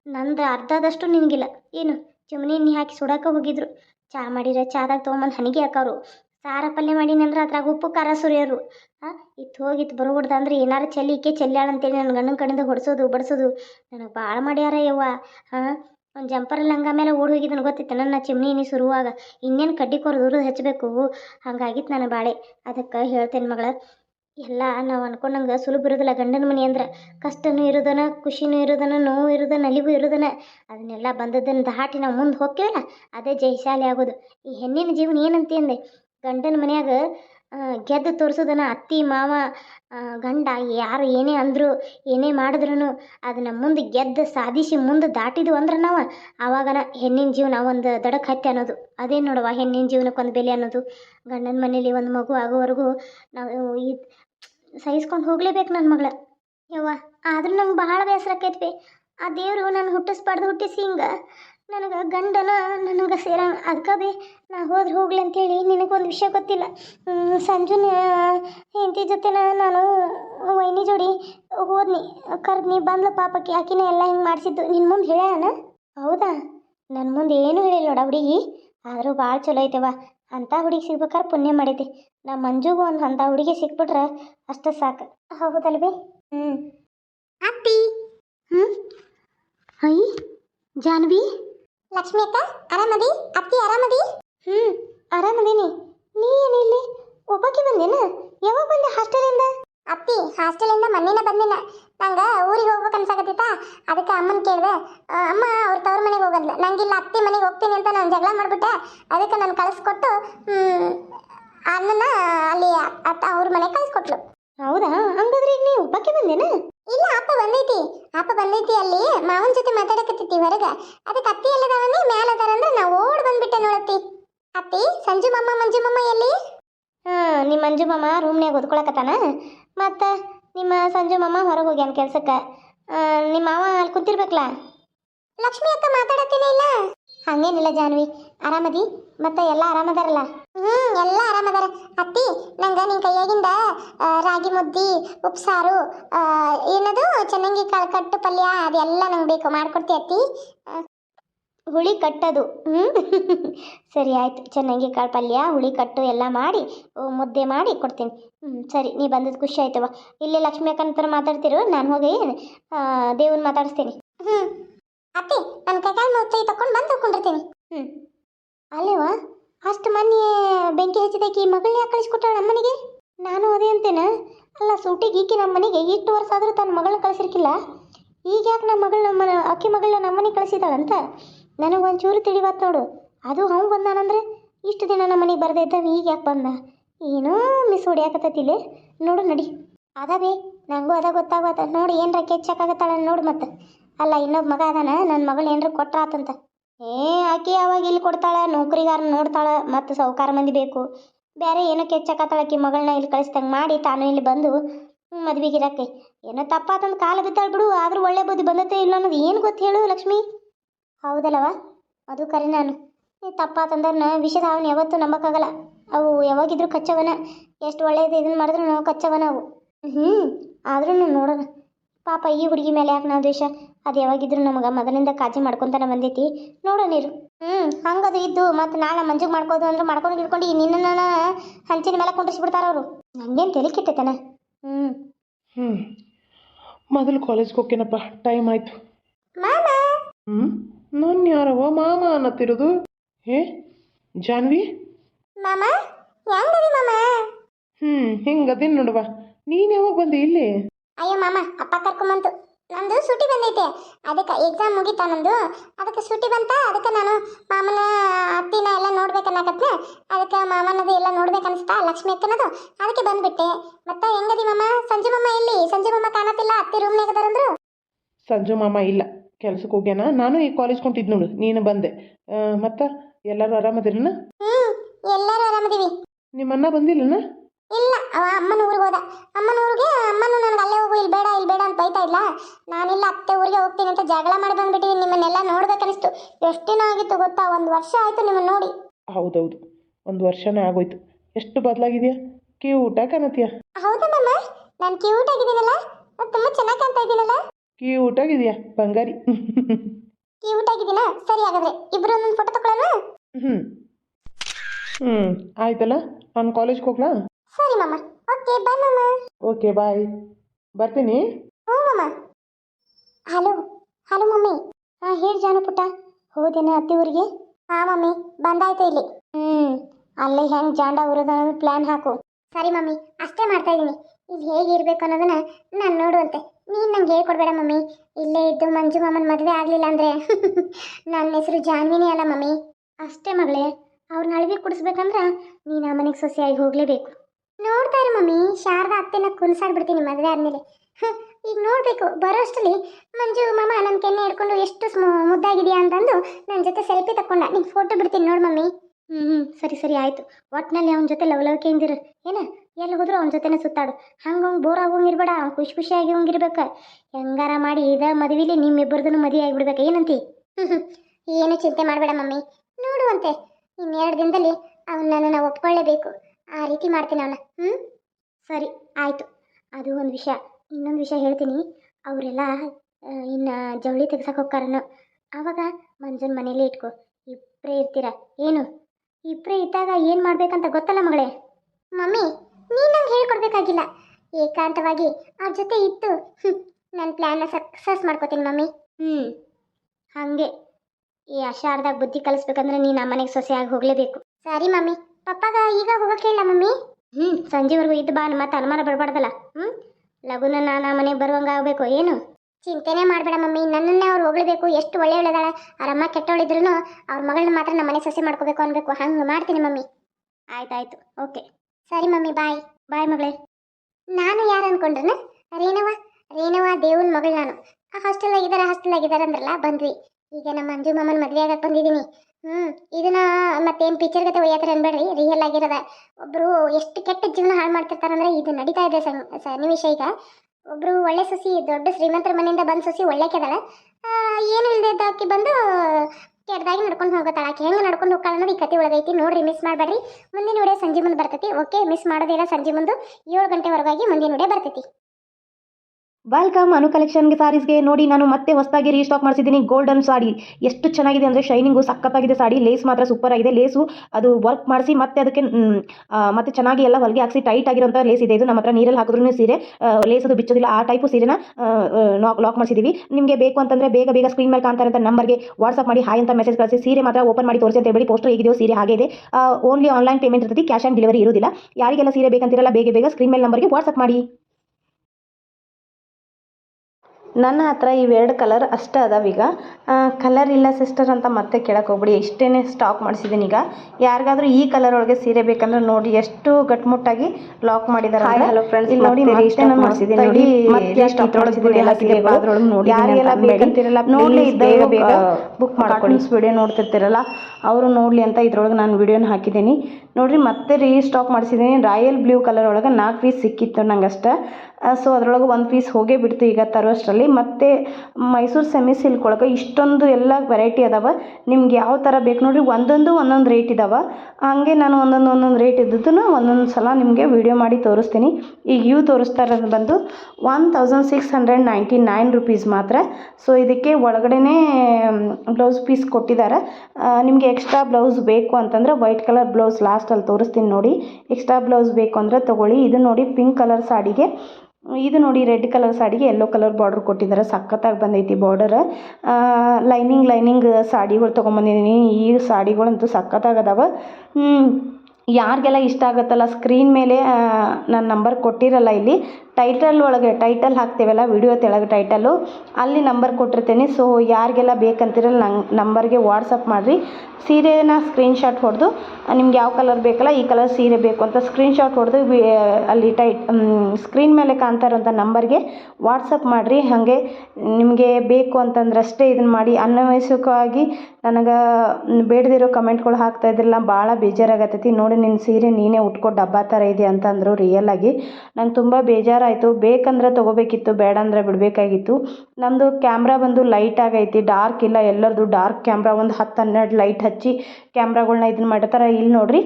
ನಂದು ಅರ್ಧದಷ್ಟು ನಿನಗಿಲ್ಲ. ಏನು ಚಿಮಣಿ ನೀ ಹಾಕಿ ಸುಡಕ್ಕೆ ಹೋಗಿದ್ರು. ಚಾ ಮಾಡಿರ ಚಾದಾಗ ತೊಗೊಂಬಂದು ಹನಿಗೆ ಹಾಕೋರು ಸಾರ ಪಲ್ಯ ಮಾಡೀನಿ ಅಂದ್ರೆ ಅದ್ರಾಗ ಉಪ್ಪು, ಖಾರ ಸುರಿಯೋರು. ಹಾಂ ಇತ್ತು ಹೋಗಿತ್ತು ಬರೋಬಿಡ್ದು ಅಂದ್ರೆ ಏನಾರು ಈಕೆ ಚೆಲ್ಲಾಳ ಅಂತೇಳಿ ನನ್ನ ಗಂಡನ ಕಡೆಯಿಂದ ಹೊಡ್ಸೋದು, ಬಡಿಸೋದು. ನನಗೆ ಭಾಳ ಮಾಡ್ಯಾರ ಯವ್ವ. ಹಾಂ, ಒಂದು ಜಂಪರ್ ಲಂಗ ಮೇಲೆ ಓಡಿ ಹೋಗಿದ್ದನು ಗೊತ್ತಿತ್ತು ನನ್ನ ಚಿಮ್ನಿ ಶುರುವಾಗ ಇನ್ನೇನು ಕಡ್ಡಿ ಉರಿದು ಹಚ್ಚಬೇಕು ಹಂಗಾಗಿತ್ತು ನನ್ನ ಬಾಳೆ. ಅದಕ್ಕೆ ಹೇಳ್ತೇನೆ ಮಗಳ. ಎಲ್ಲ ನಾವು ಅನ್ಕೊಂಡಂಗೆ ಸುಲಭ ಇರೋದಿಲ್ಲ. ಗಂಡನ ಮನೆ ಅಂದ್ರೆ ಕಷ್ಟನೂ ಇರೋದನ, ಖುಷಿನೂ ಇರೋದನ, ನೋವು ಇರೋದನ ನಲಿವು ಇರೋದನ. ಅದನ್ನೆಲ್ಲ ಬಂದದ್ದನ್ನು ದಾಟಿ ನಾವು ಮುಂದೆ ಹೋಗ್ತೇವಲ್ಲ ಅದೇ ಜಯಶಾಲಿ ಆಗೋದು. ಈ ಹೆಣ್ಣಿನ ಜೀವನ ಏನಂತ ಅಂದೆ? ಗಂಡನ ಮನ್ಯಾಗ ಗೆದ್ದು ತೋರಿಸೋದನ್ನ ಅತ್ತಿ, ಮಾವ ಗಂಡ, ಯಾರು ಏನೇ ಅಂದರು, ಏನೇ ಮಾಡಿದ್ರು ಅದನ್ನು ಮುಂದೆ ಗೆದ್ದು, ಸಾಧಿಸಿ ಮುಂದೆ ದಾಟಿದ್ವು ಅಂದ್ರೆ ನಾವು ಆವಾಗನ ಹೆಣ್ಣಿನ ಜೀವನ ಒಂದು ದಡಕ್ಕೆ ಹತ್ತಿ ಅನ್ನೋದು. ಅದೇ ನೋಡುವ ಹೆಣ್ಣಿನ ಜೀವನಕ್ಕೊಂದು ಬೆಲೆ ಅನ್ನೋದು? ಗಂಡನ ಮನೇಲಿ ಒಂದು ಮಗು ಆಗೋವರೆಗೂ ನಾವು ಈ ಸಹಿಸ್ಕೊಂಡು ಹೋಗ್ಲೇಬೇಕು ನನ್ನ ಮಗಳ. ಯವ್ವ, ಆದ್ರೂ ನಂಗೆ ಭಾಳ ಬೇಸರ ಆಕೈತಿ ಆ ದೇವರು ನಾನು ಹುಟ್ಟಿಸ್ಬಾರ್ದು ಹುಟ್ಟಿಸಿ ಹಿಂಗೆ ನನಗೆ ಗಂಡನ ನನಗೆ ಸೇರ ಅದಕ್ಕೆ ಬಿ, ನಾ ಹೋದ್ರೆ ಹೋಗ್ಲಿ ಅಂತೇಳಿ ನಿನಗೊಂದು ವಿಷಯ ಗೊತ್ತಿಲ್ಲ. ಸಂಜುನ ಹೆಂಡತಿ ಜೊತೆನ ನಾನು ವೈನಿ ಜೋಡಿ ಹೋದ್ನಿ. ಕರ್ದ್ನಿ ಬಂದ್ಲು ಪಾಪಕ್ಕೆ, ಆಕಿನ ಎಲ್ಲ ಹಿಂಗೆ ಮಾಡಿಸಿದ್ದು. ನಿನ್ನ ಮುಂದೆ ಹೇಳ್ಯಾನ? ಹೌದಾ? ನನ್ನ ಮುಂದೆ ಏನು ಹೇಳಿಲ್ಲ ನೋಡ ಹುಡುಗಿ? ಆದರೂ ಭಾಳ ಚಲೋ ಐತೆವ ಅಂಥ ಹುಡುಗಿ ಸಿಗ್ಬೇಕಾದ್ರೆ ಪುಣ್ಯ ಮಾಡಿದ್ದೆ ನಮ್ಮ ಮಂಜುಗೂ ಒಂದು ಅಂಥ ಹುಡುಗಿ ಸಿಕ್ಬಿಟ್ರೆ ಅಷ್ಟೇ ಸಾಕು. ಹೌದಲ್ವೇ? ಹ್ಞೂ ಅತ್ತಿ. ಹ್ಞೂ ಹೈ ಜಾನ್ವಿ? ಲಕ್ಷ್ಮಿ ಅಕ್ಕ ಆರಾಮದಿ ಅತ್ತಿ ಆರಾಮದಿ ಹ್ಞೂ ಆರಾಮದೀನಿ ನೀ ಏನಿಲ್ಲಿ? ಒಬ್ಬಕ್ಕೆ ಬಂದೇನ? ಯಾವಾಗ ಬಂದೆ ಹಾಸ್ಟೆಲಿಂದ ಅತ್ತಿ ಹಾಸ್ಟೆಲಿಂದ ಮೊನ್ನೆನ ಬಂದಿನ. ನಂಗ ಊರಿಗೆ ಹೋಗ್ಬೇಕು ಅನ್ಸಾಕತ್ತಿತ್ತ? ಅದಕ್ಕೆ ಅಮ್ಮನ ಕೇಳಿದೆ ಅಮ್ಮ ಅವ್ರ ತವ್ರ ಮನೆಗೆ ಹೋಗೋದಿಲ್ಲ ನಂಗಿಲ್ಲ ಅತ್ತೆ ಮನೆಗೆ ಹೋಗ್ತೀನಿ ಅಂತ ನಾನು ಜಗಳ ಮಾಡ್ಬಿಟ್ಟೆ. ಅದಕ್ಕೆ ನಾನು ಕಳಿಸ್ಕೊಟ್ಟು ಅನ್ನನ ಅಲ್ಲಿ ಅತ್ತ ಅವ್ರ ಮನೆಗೆ ಕಳಿಸ್ಕೊಟ್ಲು. ಹೌದಾ? ಹಂಗಾದ್ರೆ ಈಗ ನೀವು ಒಬ್ಬಾಕಿ ಬಂದೇನ? ಇಲ್ಲ ಅಪ್ಪ ಬಂದೈತಿ. ಅಪ್ಪ ಬಂದೈತಿ ಅಲ್ಲಿ ಮಾವನ ಜೊತೆ ಮಾತಾಡಕತ್ತೈತಿ ಹೊರಗ. ಅದಕ್ಕೆ ಅತ್ತಿ ಎಲ್ಲದವನ್ನೇ ಮ್ಯಾಲ ಅದಾರಂದ್ರೆ ನಾ ಓಡ್ ಬಂದ್ಬಿಟ್ಟೆ ನೋಡತ್ತಿ. ಅತ್ತಿ ಸಂಜು ಮಮ್ಮ ಮಂಜು ಮಮ್ಮ ಎಲ್ಲಿ? ಹಾಂ ನಿಮ್ಮ ಮಂಜು ಮಾಮ ರೂಮ್ನ್ಯಾಗ ಓದ್ಕೊಳಕತ್ತಾನ? ಮತ್ತು ನಿಮ್ಮ ಸಂಜು ಮಾಮ ಹೊರಗೆ ಹೋಗ್ಯಾನ ಕೆಲ್ಸಕ್ಕೆ. ನಿಮ್ಮ ಮಾವ ಅಲ್ಲಿ ಕುಂತಿರ್ಬೇಕಲ್ಲ ಲಕ್ಷ್ಮಿ ಅಕ್ಕ ಮಾತಾಡತ್ತೇನೆ ಇಲ್ಲ? ಹಂಗೇನಿಲ್ಲ ಜಾನ್ವಿ. ಆರಾಮದಿ? ಮತ್ತೆ ಎಲ್ಲ ಆರಾಮದಾರಲ್ಲ? ಹ್ಮ್, ಎಲ್ಲ ಆರಾಮದಾರ. ಅತ್ತಿ, ನಂಗ ನಿನ್ ಕೈಯಾಗಿಂದ ರಾಗಿ ಮುದ್ದಿ, ಉಪ್ಸಾರು ಏನದು? ಚೆನ್ನಾಗಿ ಕಾಳು ಕಟ್ಟು ಪಲ್ಯ ಅದೆಲ್ಲ ನಂಗೆ ಬೇಕು. ಮಾಡ್ಕೊಡ್ತಿ ಅತ್ತಿ. ಹುಳಿ ಕಟ್ಟೋದು. ಹ್ಞೂ ಸರಿ ಆಯಿತು. ಚೆನ್ನಾಗಿ ಕಾಳು ಪಲ್ಯ ಹುಳಿ ಕಟ್ಟು ಎಲ್ಲ ಮಾಡಿ ಮುದ್ದೆ ಮಾಡಿ ಕೊಡ್ತೀನಿ. ಹ್ಞೂ ಸರಿ ನೀ ಬಂದದ್ದು ಖುಷಿ ಆಯ್ತವ ಇಲ್ಲೇ ಲಕ್ಷ್ಮಿ ಅಕ್ಕನ ಹತ್ರ ಮಾತಾಡ್ತಿರು ನಾನು ಹೋಗಿ ದೇವನ್ ಮಾತಾಡಿಸ್ತೀನಿ. ಹ್ಞೂ ಅತ್ತಿ ನನ್ನ ಕೈಕಾಯಿ ಮುಚ್ಚಿ ತಕೊಂಡು ಬಂದು ತಗೊಂಡಿರ್ತೀನಿ ಹ್ಞೂ ಅಲ್ಲೇವ ಅಷ್ಟು ಮೊನ್ನೆ ಬೆಂಕಿ ಹಚ್ಚಿದಾಕಿ ಈ ಮಗಳನ್ನ ಯಾಕೆ ಕಳಿಸ್ಕೊಟ್ಟಾಳ ನಮ್ಮನೆಗೆ? ನಾನು ಅದೇ ಅಂತೇನ? ಅಲ್ಲ ಸೂಟಿಗೆ ಈಕೆ ನಮ್ಮ ಮನೆಗೆ ಇಷ್ಟು ವರ್ಷ ಆದರೂ ತನ್ನ ಮಗಳನ್ನ ಕಳಿಸಿರ್ಕಿಲ್ಲ. ಈಗ ಯಾಕೆ ನಮ್ಮ ಮಗಳ ನಮ್ಮ ಅಕ್ಕಿ ಮಗಳನ್ನ ನಮ್ಮನೆಗೆ ಕಳಿಸಿದಾಳಂತ? ನನಗೆ ಒಂಚೂರು ತಿಳಿವತ್ತು ನೋಡು. ಅದು ಅವ್ನು ಬಂದಾನಂದ್ರೆ ಇಷ್ಟು ದಿನ ನಮ್ಮ ಮನೆಗೆ ಬರದೇ ಇದ್ದಾವೆ ಈಗ ಯಾಕೆ ಬಂದ? ಏನೂ ಮಿಸ್ ಹೊಡಿಯಾಕತ್ತೈತಿಲೆ ನೋಡು ನಡಿ. ಅದೇ ಬೇ ನನಗೂ ಅದ ಗೊತ್ತಾಗತ್ತ ನೋಡಿ ಏನರ ಕೆಚ್ಚಾಕಾಗತ್ತಾಳ ನೋಡು ಮತ್ತೆ ಅಲ್ಲ ಇನ್ನೊಬ್ಬ ಮಗ ಅದಾನ ನನ್ನ ಮಗಳು ಏನರ ಕೊಟ್ರಾತಂತ. ಏ, ಆಕೆ ಯಾವಾಗ ಇಲ್ಲಿ ಕೊಡ್ತಾಳ? ನೌಕರಿಗಾರ ನೋಡ್ತಾಳ ಮತ್ತು ಸಾವುಕಾರ ಮಂದಿ ಬೇಕು. ಬೇರೆ ಏನೋ ಕೆಚ್ಚಾಕತ್ತಾಳ ಆಕೆ ಮಗಳನ್ನ ಇಲ್ಲಿ ಕಳಿಸ್ದಂಗೆ ಮಾಡಿ ತಾನು ಇಲ್ಲಿ ಬಂದು ಮದುವೆಗಿರಕ್ಕೆ ಏನೋ ತಪ್ಪಾತಂದು ಕಾಲ ಬಿದ್ದಾಳ ಬಿಡು. ಆದರೂ ಒಳ್ಳೆ ಬುದ್ಧಿ ಬಂದತ್ತೆ ಇಲ್ಲ ಅನ್ನೋದು ಏನು ಗೊತ್ತು ಹೇಳು ಲಕ್ಷ್ಮಿ? ಹೌದಲ್ಲವ? ಅದು ಕರೆ ನಾನು. ತಪ್ಪಾತಂದ್ರೆ ವಿಷದ ಅವನು ಯಾವತ್ತೂ ನಂಬಕ್ಕಾಗಲ್ಲ. ಅವು ಯಾವಾಗಿದ್ರು ಕಚ್ಚವನ. ಎಷ್ಟು ಒಳ್ಳೇದು ಇದನ್ನು ಮಾಡಿದ್ರು ನಾವು ಕಚ್ಚವನ ಅವು. ಹ್ಞೂ ಆದ್ರೂ ನೋಡೋಣ. ಪಾಪ ಈ ಹುಡುಗಿ ಮೇಲೆ ಯಾಕೆ ನಾವು ದ್ವೇಷ? ಅದು ಯಾವಾಗಿದ್ರು ನಮಗೆ ಮೊದಲಿಂದ ಕಾಜಿ ಮಾಡ್ಕೊತಾನೆ ಬಂದೈತಿ. ನೋಡೋಣ ನೀರು. ಹ್ಞೂ ಹಂಗದು ಇದ್ದು ಮತ್ತು ನಾಳೆ ಮಂಜುಗೆ ಮಾಡ್ಕೋದು ಅಂದ್ರೆ ಮಾಡ್ಕೊಂಡು ಇಟ್ಕೊಂಡು ನಿನ್ನ ಹಂಚಿನ ಮೇಲೆ ಕುಂಡಿಸ್ಬಿಡ್ತಾರ ಅವರು. ನಂಗೇನು ತಲೆ ಕೆಟ್ಟೈತನ? ಹ್ಞೂ ಹ್ಞೂ ಮೊದಲು ಕಾಲೇಜ್ಗೆ ಹೋಗ್ತೇನಪ್ಪ. ಟೈಮ್ ಆಯಿತು. ಹ್ಞೂ ನಾನು ಯಾರವ ಮಾಮ ಅನ್ನತ್ತಿರೋದು. ಹೇ ಜಾನ್ವಿ? ಮಾಮ ಹೆಂಗದಿ ಮಾಮ? ಹ್ಞೂ ನೋಡುವ. ನೀನು ಯಾವಾಗ ಬಂದೆ ಇಲ್ಲಿ? ಅಯ್ಯೋ ಮಾಮ ಅಪ್ಪ ಕರ್ಕೊಂಬಂತು. ನಂದು ಸೂಟಿ ಬಂದೈತೆ. ಅದಕ್ಕೆ ಎಕ್ಸಾಮ್ ಮುಗೀತಾ ನಂದು. ಅದಕ್ಕೆ ಸೂಟಿ ಬಂತ ಅದಕ್ಕೆ ನಾನು ಮಾಮನ ಅತ್ತಿನ ಎಲ್ಲ ನೋಡ್ಬೇಕನ್ನಕತ್ನ. ಅದಕ್ಕೆ ಮಾಮನದು ಎಲ್ಲ ನೋಡ್ಬೇಕನ್ಸ್ತಾ ಲಕ್ಷ್ಮಿ ಅಕ್ಕನದು. ಅದಕ್ಕೆ ಬಂದ್ಬಿಟ್ಟೆ. ಮತ್ತೆ ಹೆಂಗದಿ ಮಾಮ? ಸಂಜು ಮಾಮ ಎಲ್ಲಿ? ಸಂಜು ಮಾಮ ಕಾಣತಿಲ್ಲ ಅತ್ತಿ ರೂಮ್ನಾಗ ಅದಾರಂದ್ರು. ಸಂಜು ಮಾಮ ಇಲ್ಲ. ಕೆಲ್ಸಕ್ಕೆ ಹೋಗ್ಯಾನ. ನಾನು ಈ ಕಾಲೇಜ್ ಕೊಂಟಿದ್ದು ನೋಡು ನೀನು ಬಂದೆ. ಮತ್ತು ಎಲ್ಲರೂ ಆರಾಮದಿರನ? ಎಲ್ಲರೂ ಆರಾಮದಿವಿ. ಅಣ್ಣ ಬಂದಿಲ್ಲನ? ಇಲ್ಲ ಅವ ಅಮ್ಮನ ಊರಿಗೆ ಹೋದ. ಅಮ್ಮನ ಊರಿಗೆ ಅಮ್ಮನು ನನಗೆ ಅಲ್ಲೇ ಹೋಗು ಇಲ್ಲಿ ಬೇಡ ಇಲ್ಲಿ ಬೇಡ ಅಂತ ಬೈತಾ ಇಲ್ಲ ನಾನಿಲ್ಲ ಅತ್ತೆ ಊರಿಗೆ ಹೋಗ್ತೀನಿ ಅಂತ ಜಗಳ ಮಾಡಿ ಬಂದ್ಬಿಟ್ಟಿದ್ದೀನಿ ನಿಮ್ಮನ್ನೆಲ್ಲ ನೋಡ್ಬೇಕನಿಸ್ತು ಎಷ್ಟು ದಿನ ಆಗಿತ್ತು ಗೊತ್ತಾ? ಒಂದು ವರ್ಷ ಆಯ್ತು ನಿಮ್ಮನ್ನ ನೋಡಿ. ಹೌದೌದು ಒಂದು ವರ್ಷನೇ ಆಗೋಯ್ತು. ಎಷ್ಟು ಬದಲಾಗಿದೆಯಾ? ಕ್ಯೂಟ ಕಾಣತ್ತೀಯ ಹೌದಾ ಮಾಮ? ನಾನು ಕ್ಯೂಟ್ ಆಗಿದ್ದೀನಲ್ಲ ನಾನ್ ತುಂಬಾ ಚೆನ್ನಾಗಿ ಕಾಣ್ತಾ ಇದ್ದೀನಲ್ಲ? ಕ್ಯೂಟಾಗಿದೆಯಾ ಬಂಗಾರಿ? ಈ ಆಗಿದ್ದೀನಾ ಸರಿ ಹಾಗಾದ್ರೆ ಇಬ್ರು ಒಂದೊಂದು ಫೋಟೋ ತಗೊಳ್ಳೋಣ ಹ್ಞೂ ಹ್ಞೂ ಆಯ್ತಲ್ಲ? ನಾನು ಕಾಲೇಜ್ಗೆ ಹೋಗ್ಲಾ? ಸರಿ ಮಾಮ. ಓಕೆ ಬಾಯ್ ಮಾಮ. ಓಕೆ ಬಾಯ್ ಬರ್ತೀನಿ? ಹ್ಞೂ ಮಾಮ. Hello hello mummy. ಹಾಂ ಹೇಳಿ ಜಾನು ಪುಟ್ಟ ಹೋದೇನೆ ಅತ್ತೆ ಊರಿಗೆ? ಹಾಂ ಮಮ್ಮಿ ಬಂದಾಯ್ತು ಇಲ್ಲಿ. ಹ್ಞೂ ಅಲ್ಲೇ ಹೆಂಗೆ ಜಾಂಡ ಉರೋದು ಅನ್ನೋದು ಪ್ಲ್ಯಾನ್ ಹಾಕು. ಸರಿ ಮಮ್ಮಿ ಅಷ್ಟೇ ಮಾಡ್ತಾ ಇದ್ದೀನಿ. ಇಲ್ಲಿ ಹೇಗೆ ಇರ್ಬೇಕು ಅನ್ನೋದನ್ನ ನಾನು ನೋಡುವಂತೆ. ನೀನು ನಂಗೆ ಹೇಳ್ಕೊಡ್ಬೇಡ ಮಮ್ಮಿ. ಇಲ್ಲೇ ಇದ್ದು ಮಂಜು ಮಾಮನ ಮದುವೆ ಆಗಲಿಲ್ಲ ಅಂದರೆ ನನ್ನ ಹೆಸರು ಜಾನ್ವಿನಿ ಅಲ್ಲ ಮಮ್ಮಿ. ಅಷ್ಟೇ ಮಗಳೇ ಅವ್ರನ್ನ ಅಳವಿ ಕುಡಿಸ್ಬೇಕಂದ್ರೆ ನೀನು ಆ ಮನೆಗೆ ಸೊಸೆಯಾಗಿ ಹೋಗಲೇಬೇಕು. ನೋಡ್ತಾ ಇರು ಮಮ್ಮಿ, ಶಾರದಾ ಅತ್ತೆನ ಕುನ್ಸಾಡ್ಬಿಡ್ತೀನಿ ಮದುವೆ ಆದಮೇಲೆ. ಈಗ ನೋಡಬೇಕು, ಬರೋಷ್ಟರಲ್ಲಿ ಮಂಜು ಮಾಮ ನನ್ನ ಕೆನ್ನೆ ಹಿಡ್ಕೊಂಡು ಎಷ್ಟು ಮುದ್ದಾಗಿದೆಯಾ ಅಂತಂದು ನನ್ನ ಜೊತೆ ಸೆಲ್ಫಿ ತಕ್ಕೊಂಡ. ನಿಂಗೆ ಫೋಟೋ ಬಿಡ್ತೀನಿ ನೋಡು ಮಮ್ಮಿ. ಹ್ಞೂ ಹ್ಞೂ ಸರಿ ಸರಿ, ಆಯಿತು. ಒಟ್ಟಿನಲ್ಲಿ ಅವನ ಜೊತೆ ಲವಲವಿಕೆಯಿಂದಿರು. ಏನ? ಎಲ್ಲಿ ಹೋದ್ರು ಅವನ ಜೊತೆನೇ ಸುತ್ತಾಡು. ಹಂಗೆ ಅವ್ನು ಬೋರ್ ಆಗೋಂಗಿರ್ಬೇಡ ಅವ್ನು ಖುಷಿ ಖುಷಿಯಾಗಿ ಹೋಗಿರ್ಬೇಕು. ಹೆಂಗಾರ ಮಾಡಿ ಇದ ಮದುವೆಲಿ ನಿಮ್ಮಿಬ್ಬರದನ್ನು ಮದುವೆ ಆಗಿಬಿಡ್ಬೇಕು ಏನಂತಿ? ಏನು ಚಿಂತೆ ಮಾಡಬೇಡ ಮಮ್ಮಿ. ನೋಡುವಂತೆ. ಇನ್ನೆರಡು ದಿನದಲ್ಲಿ ಅವನ್ನ ನನ್ನನ್ನು ಒಪ್ಕೊಳ್ಳೇಬೇಕು. ಆ ರೀತಿ ಮಾಡ್ತೀನಿ ಅವನ. ಹ್ಞೂ ಸರಿ ಆಯಿತು. ಅದು ಒಂದು ವಿಷಯ. ಇನ್ನೊಂದು ವಿಷಯ ಹೇಳ್ತೀನಿ. ಅವರೆಲ್ಲ ಇನ್ನು ಜವಳಿ ತೆಗ್ಸಕ್ಕೆ ಹೋಗ್ಕಾರನು ಆವಾಗ ಮಂಜನ ಮನೇಲಿ ಇಟ್ಕೋ. ಇಬ್ಬರೇ ಇರ್ತೀರ. ಏನು? ಇಬ್ಬರೇ ಇದ್ದಾಗ ಏನು ಮಾಡ್ಬೇಕಂತ ಗೊತ್ತಲ್ಲ ಮಗಳೇ? ಮಮ್ಮಿ ನೀನು ನಂಗೆ ಹೇಳ್ಕೊಡ್ಬೇಕಾಗಿಲ್ಲ. ಏಕಾಂತವಾಗಿ ಅವ್ರ ಜೊತೆ ಇತ್ತು ನನ್ನ ಪ್ಲ್ಯಾನ್ನ ಸಕ್ಸಸ್ ಮಾಡ್ಕೋತೀನಿ ಮಮ್ಮಿ. ಹ್ಞೂ ಹಾಗೆ. ಈ ಅಶಾರ್ದಾಗ ಬುದ್ಧಿ ಕಲಿಸ್ಬೇಕಂದ್ರೆ ನೀನು ಆ ಮನೆಗೆ ಸೊಸೆಯಾಗಿ ಹೋಗಲೇಬೇಕು. ಸರಿ ಮಮ್ಮಿ. ಪಪ್ಪಾಗ ಈಗ ಹೋಗಕ್ಕೆ ಇಲ್ಲ ಮಮ್ಮಿ. ಹ್ಞೂ ಸಂಜೆವರೆಗೂ ಇದ್ದು ಬಾ ಮತ್ತೆ ಅನುಮಾನ ಬರಬಾರ್ದಲ್ಲ. ಹ್ಞೂ ಲಗುನ ನಾನು ಆ ಮನೆಗೆ ಬರುವಂಗೆ ಆಗಬೇಕು ಏನು? ಚಿಂತೆನೇ ಮಾಡಬೇಡ ಮಮ್ಮಿ. ನನ್ನನ್ನೇ ಅವ್ರು ಹೋಗ್ಲೇಬೇಕು. ಎಷ್ಟು ಒಳ್ಳೆ ಒಳ್ಳೆದಾಳೆ ಅವ್ರ ಅಮ್ಮ ಕೆಟ್ಟವಳಿದ್ರು ಅವ್ರ ಮಗಳನ್ನ ಮಾತ್ರ ನಮ್ಮ ಮನೆ ಸೊಸೆ ಮಾಡ್ಕೋಬೇಕು ಅನ್ಬೇಕು. ಹಂಗೆ ಮಾಡ್ತೀನಿ ಮಮ್ಮಿ. ಆಯ್ತಾಯ್ತು. ಓಕೆ. ಸರಿ ಮಮ್ಮಿ, ಬಾಯ್. ಬಾಯ್ ಮಗಳೇ. ನಾನು ಯಾರು ಅನ್ಕೊಂಡ್ರನ? ರೇಣವ? ರೇಣವ ದೇವನ್ ಮಗಳು ನಾನು. ಆ ಹಾಸ್ಟೆಲ್ ಆಗಿದ್ದಾರೆ ಹಾಸ್ಟೆಲ್ ಆಗಿದ್ದಾರೆ ಅಂದ್ರಲ್ಲ, ಬಂದ್ವಿ. ಈಗ ನಮ್ಮ ಮಂಜು ಮಾಮನ ಮದುವೆ ಆಗಕ್ಕೆ ಬಂದಿದ್ದೀನಿ ಹ್ಞೂ ಇದನ್ನ ಮತ್ತೇನು ಪಿಕ್ಚರ್ ಗತೆ ಒಯ್ಯತ್ತರ ಅನ್ಬೇಡ್ರಿ ರಿಯಲ್ ಆಗಿರೋದ. ಒಬ್ಬರು ಎಷ್ಟು ಕೆಟ್ಟ ಜೀವನ ಹಾಳು ಮಾಡ್ತಿರ್ತಾರಂದ್ರೆ, ಇದು ನಡೀತಾ ಇದೆ ಸಂ- ಸನ್ನಿವೇಶ ಈಗ. ಒಬ್ಬರು ಒಳ್ಳೆ ಸೊಸಿ, ದೊಡ್ಡ ಶ್ರೀಮಂತರ ಮನೆಯಿಂದ ಬಂದ ಸೊಸಿ ಒಳ್ಳೆ ಕೆದಾಳೆ. ಏನು ಇಲ್ಲದೆ ಆಕಿ ಬಂದು ಕೆಟ್ಟದಾಗಿ ನಡ್ಕೊಂಡು ಹೋಗತ್ತಾಳ. ಆಕೆ ಹೆಂಗೆ ನಡ್ಕೊಂಡು ಹೋಗ್ತಾಳ ಅನ್ನೋದು ಈ ಕತೆ ಒಳಗೈತಿ. ನೋಡ್ರಿ ಮಿಸ್ ಮಾಡಬೇಡ್ರಿ. ಮುಂದಿನ ವಿಡಿಯೋ ಸಂಜೆ ಮುಂದೆ ಬರ್ತೈತಿ. ಓಕೆ ಮಿಸ್ ಮಾಡೋದಿಲ್ಲ ಸಂಜೆ ಮುಂದೆ. ಏಳು ಗಂಟೆವರೆಗಾಗಿ ಮುಂದಿನ ವಿಡಿಯೋ ಬರ್ತೈತಿ. ವೆಲ್ಕಮ್ ಅನು ಕಲೆಕ್ಷನ್ಗೆ ಸಾರೀಸ್ಗೆ ನೋಡಿ, ನಾನು ಮತ್ತೆ ಹೊಸದಾಗಿ ರೀಸ್ಟಾಕ್ ಮಾಡಿಸಿದ್ದೀನಿ ಗೋಲ್ಡನ್ ಸಾಡಿ ಎಷ್ಟು ಚೆನ್ನಾಗಿದೆ ಅಂದರೆ ಶೈನಿಂಗು ಸಕ್ಕತ್ತಾಗಿದೆ ಸಾಡಿ ಲೇಸ್ ಮಾತ್ರ ಸೂಪರ್ ಆಗಿದೆ. ಲೇಸು ಅದು ವರ್ಕ್ ಮಾಡಿಸಿ ಮತ್ತೆ ಅದಕ್ಕೆ ಮತ್ತೆ ಚೆನ್ನಾಗಿ ಎಲ್ಲ ಹೊಲಿಗೆ ಹಾಕಿಸಿ ಟೈಟ್ ಆಗಿರೋಂಥ ಲೇಸ್ ಇದೆ. ಇದು ನಮ್ಮ ಹತ್ರ ನೀರಲ್ಲಿ ಹಾಕಿದ್ರೂ ಸೀರೆ ಲೇಸ್ ಅದು ಬಿಚ್ಚೋದಿಲ್ಲ. ಆ ಟೈಪು ಸೀರೆನ ಲಾಕ್ ಲಾಕ್ ಮಾಡಿಸಿದ್ದೀವಿ ನಿಮಗೆ ಬೇಕು ಅಂತಂದರೆ ಬೇಗ ಬೇಗ ಸ್ಕ್ರೀನ್ ಮೇಲೆ ಕಾಣ್ತಾ ಇರೋಂಥ ನಂಬರ್ಗೆ ವಾಟ್ಸಪ್ ಮಾಡಿ ಹಾಯ್ ಅಂತ ಮೆಸೇಜ್ ಕಳಿಸಿ. ಸೀರೆ ಮಾತ್ರ ಓಪನ್ ಮಾಡಿ ತೋರಿಸಿ ಅಂತ ಹೇಳಿ ಪೋಸ್ಟರ್ ಹೇಗಿದೆಯೋ ಸೀರೆ ಹಾಗೆ ಇದೆ. ಓನ್ಲಿ ಆನ್ಲೈನ್ ಪೇಮೆಂಟ್ ಇರ್ತದೆ ಕ್ಯಾಶ್ ಆನ್ ಡೆಲಿವರಿ ಇರೋದಿಲ್ಲ. ಯಾರಿಗೆಲ್ಲ ಸೀರೆ ಬೇಕಂತಿರಲ್ಲ, ಬೇಗ ಬೇಗ ಸ್ಕ್ರೀನ್ ಮೇಲೆ ನಂಬರ್ಗೆ ವಾಟ್ಸಪ್ ಮಾಡಿ. ನನ್ನ ಹತ್ರ ಇವೆರಡು ಕಲರ್ ಅಷ್ಟೇ ಅದಾವೀಗ ಕಲರ್ ಇಲ್ಲ ಸಿಸ್ಟರ್ ಅಂತ ಮತ್ತೆ ಕೇಳಕ್ಕೆ ಹೋಗ್ಬಿಡಿ. ಇಷ್ಟೇನೆ ಸ್ಟಾಕ್ ಮಾಡಿಸಿದ್ದೀನಿ ಈಗ. ಯಾರಿಗಾದ್ರೂ ಈ ಕಲರ್ ಒಳಗೆ ಸೀರೆ ಬೇಕಂದ್ರೆ ನೋಡಿ ಎಷ್ಟು ಗಟ್ಮುಟ್ಟಾಗಿ ಲಾಕ್ ಮಾಡಿದ್ದಾರೆ ಹಲೋ ಫ್ರೆಂಡ್ಸ್. ಇಲ್ಲಿ ನೋಡಿ ಮತ್ತೆ ನಾನು ಮಾಡ್ಸಿದ್ದೀನಿ ನೋಡಿ. ಅದ್ರೊಳಗೆ ಯಾರಿಗೆಲ್ಲ. ಬೇಕಂತಿರಲ್ಲ, ನೋಡ್ಲಿ ಬೇಗ ಬೇಗ ಬುಕ್ ಮಾಡ್ಕೊಳ್ಳಿ ವಿಡಿಯೋ ನೋಡ್ತಿರ್ತಿರಲ್ಲ ಅವರು ನೋಡಲಿ ಅಂತ ಇದ್ರೊಳಗೆ ನಾನು ವಿಡಿಯೋನ ಹಾಕಿದ್ದೀನಿ ನೋಡ್ರಿ ಮತ್ತೆ ರೀಸ್ಟಾಕ್ ಮಾಡಿಸಿದ್ದೀನಿ ರಾಯಲ್ ಬ್ಲೂ ಕಲರ್ ಒಳಗೆ ನಾಲ್ಕು ಪೀಸ್ ಸಿಕ್ಕಿತ್ತು ನಂಗೆ ಅಷ್ಟೇ ಸೊ ಅದರೊಳಗೆ ಒಂದು ಪೀಸ್ ಹೋಗೇ ಬಿಡ್ತು ಈಗ ತರೋಷ್ಟರಲ್ಲಿ ಮತ್ತು ಮೈಸೂರು ಸೆಮಿ ಸಿಲ್ಕ್ ಒಳಗೆ ಇಷ್ಟೊಂದು ಎಲ್ಲ ವೆರೈಟಿ ಅದಾವೆ. ನಿಮ್ಗೆ ಯಾವ ಥರ ಬೇಕು ನೋಡಿರಿ, ಒಂದೊಂದು ಒಂದೊಂದು ರೇಟ್ ಇದಾವೆ. ಹಾಗೆ ನಾನು ಒಂದೊಂದು ಒಂದೊಂದು ರೇಟ್ ಇದ್ದದ್ದನ್ನು ಒಂದೊಂದು ಸಲ ನಿಮಗೆ ವಿಡಿಯೋ ಮಾಡಿ ತೋರಿಸ್ತೀನಿ. ಈಗ ಇವು ತೋರಿಸ್ತಾ ಇರೋದು ಬಂದು one thousand six hundred ninety nine rupees ಮಾತ್ರ. ಸೊ ಇದಕ್ಕೆ ಒಳಗಡೆನೇ ಬ್ಲೌಸ್ ಪೀಸ್ ಕೊಟ್ಟಿದ್ದಾರೆ. ನಿಮಗೆ ಎಕ್ಸ್ಟ್ರಾ ಬ್ಲೌಸ್ ಬೇಕು ಅಂತಂದ್ರೆ ವೈಟ್ ಕಲರ್ ಬ್ಲೌಸ್ ಲಾಸ್ಟಲ್ಲಿ ತೋರಿಸ್ತೀನಿ ನೋಡಿ. ಎಕ್ಸ್ಟ್ರಾ ಬ್ಲೌಸ್ ಬೇಕು ಅಂದರೆ ತೊಗೊಳ್ಳಿ. ಇದು ನೋಡಿ ಪಿಂಕ್ ಕಲರ್ ಸಾಡಿಗೆ ಇದು ನೋಡಿ ರೆಡ್ ಕಲರ್ ಸಾಡಿಗೆ ಯೆಲ್ಲೋ ಕಲರ್ ಬಾರ್ಡ್ರ್ ಕೊಟ್ಟಿದ್ದಾರೆ. ಸಖತ್ತಾಗಿ ಬಂದೈತಿ ಬಾರ್ಡರ್ ಲೈನಿಂಗ್ ಲೈನಿಂಗ್ ಸಾಡಿಗಳು ತೊಗೊಂಬಂದಿದ್ದೀನಿ ಈ ಸಾಡಿಗಳಂತೂ ಸಖತ್ತಾಗಿ ಅದಾವೆ. ಯಾರಿಗೆಲ್ಲ ಇಷ್ಟ ಆಗುತ್ತಲ್ಲ ಸ್ಕ್ರೀನ್ ಮೇಲೆ ನನ್ನ ನಂಬರ್ ಕೊಟ್ಟಿರಲ್ಲ ಇಲ್ಲಿ. ಟೈಟಲ್ ಒಳಗೆ ಟೈಟಲ್ ಹಾಕ್ತೇವಲ್ಲ ವಿಡಿಯೋ ತೆಳಗೆ ಟೈಟಲ್ಲು ಅಲ್ಲಿ ನಂಬರ್ ಕೊಟ್ಟಿರ್ತೀನಿ. ಸೊ ಯಾರಿಗೆಲ್ಲ ಬೇಕಂತಿರಲ್ಲ ನಂಗೆ ನಂಬರ್ಗೆ ವಾಟ್ಸಪ್ ಮಾಡಿರಿ. ಸೀರೆನ ಸ್ಕ್ರೀನ್ಶಾಟ್ ಹೊಡೆದು, ನಿಮ್ಗೆ ಯಾವ ಕಲರ್ ಬೇಕಲ್ಲ, ಈ ಕಲರ್ ಸೀರೆ ಬೇಕು ಅಂತ ಸ್ಕ್ರೀನ್ಶಾಟ್ ಹೊಡೆದು ಅಲ್ಲಿ ಟೈಟ್ ಸ್ಕ್ರೀನ್ ಮೇಲೆ ಕಾಣ್ತಾ ಇರೋಂಥ ನಂಬರ್ಗೆ ವಾಟ್ಸಪ್ ಮಾಡಿರಿ. ಹಾಗೆ ನಿಮಗೆ ಬೇಕು ಅಂತಂದ್ರೆ ಅಷ್ಟೇ ಇದನ್ನು ಮಾಡಿ. ಅನವಶ್ಯಕವಾಗಿ ನನಗೆ ಬೇಡದಿರೋ ಕಮೆಂಟ್ಗಳು ಹಾಕ್ತಾ ಇದ್ರಲ್ಲ ಭಾಳ ಬೇಜಾರಾಗತ್ತೈತಿ ನೋಡಿ ನಿನ್ನ ಸೀರೆ ನೀನೇ ಉಟ್ಕೊ ಡಬ್ಬ ಥರ ಇದೆ ಅಂತಂದರು ರಿಯಲ್ ಆಗಿ. ನಂಗೆ ತುಂಬ ಬೇಜಾರಾಯಿತು. ಬೇಕಂದ್ರೆ ತೊಗೋಬೇಕಿತ್ತು ಬೇಡ ಅಂದರೆ ಬಿಡಬೇಕಾಗಿತ್ತು. ನಮ್ಮದು ಕ್ಯಾಮ್ರಾ ಬಂದು ಲೈಟ್ ಆಗೈತಿ ಡಾರ್ಕ್ ಇಲ್ಲ, ಎಲ್ಲರದು ಡಾರ್ಕ್ ಕ್ಯಾಮ್ರಾ ಒಂದು ಹತ್ತು ಹನ್ನೆರಡು ಲೈಟ್ ಹಚ್ಚಿ ಕ್ಯಾಮ್ರಾಗಳ್ನ ಇದನ್ನ ಮಾಡಿರ್ತಾರೆ. ಇಲ್ಲಿ ನೋಡಿರಿ,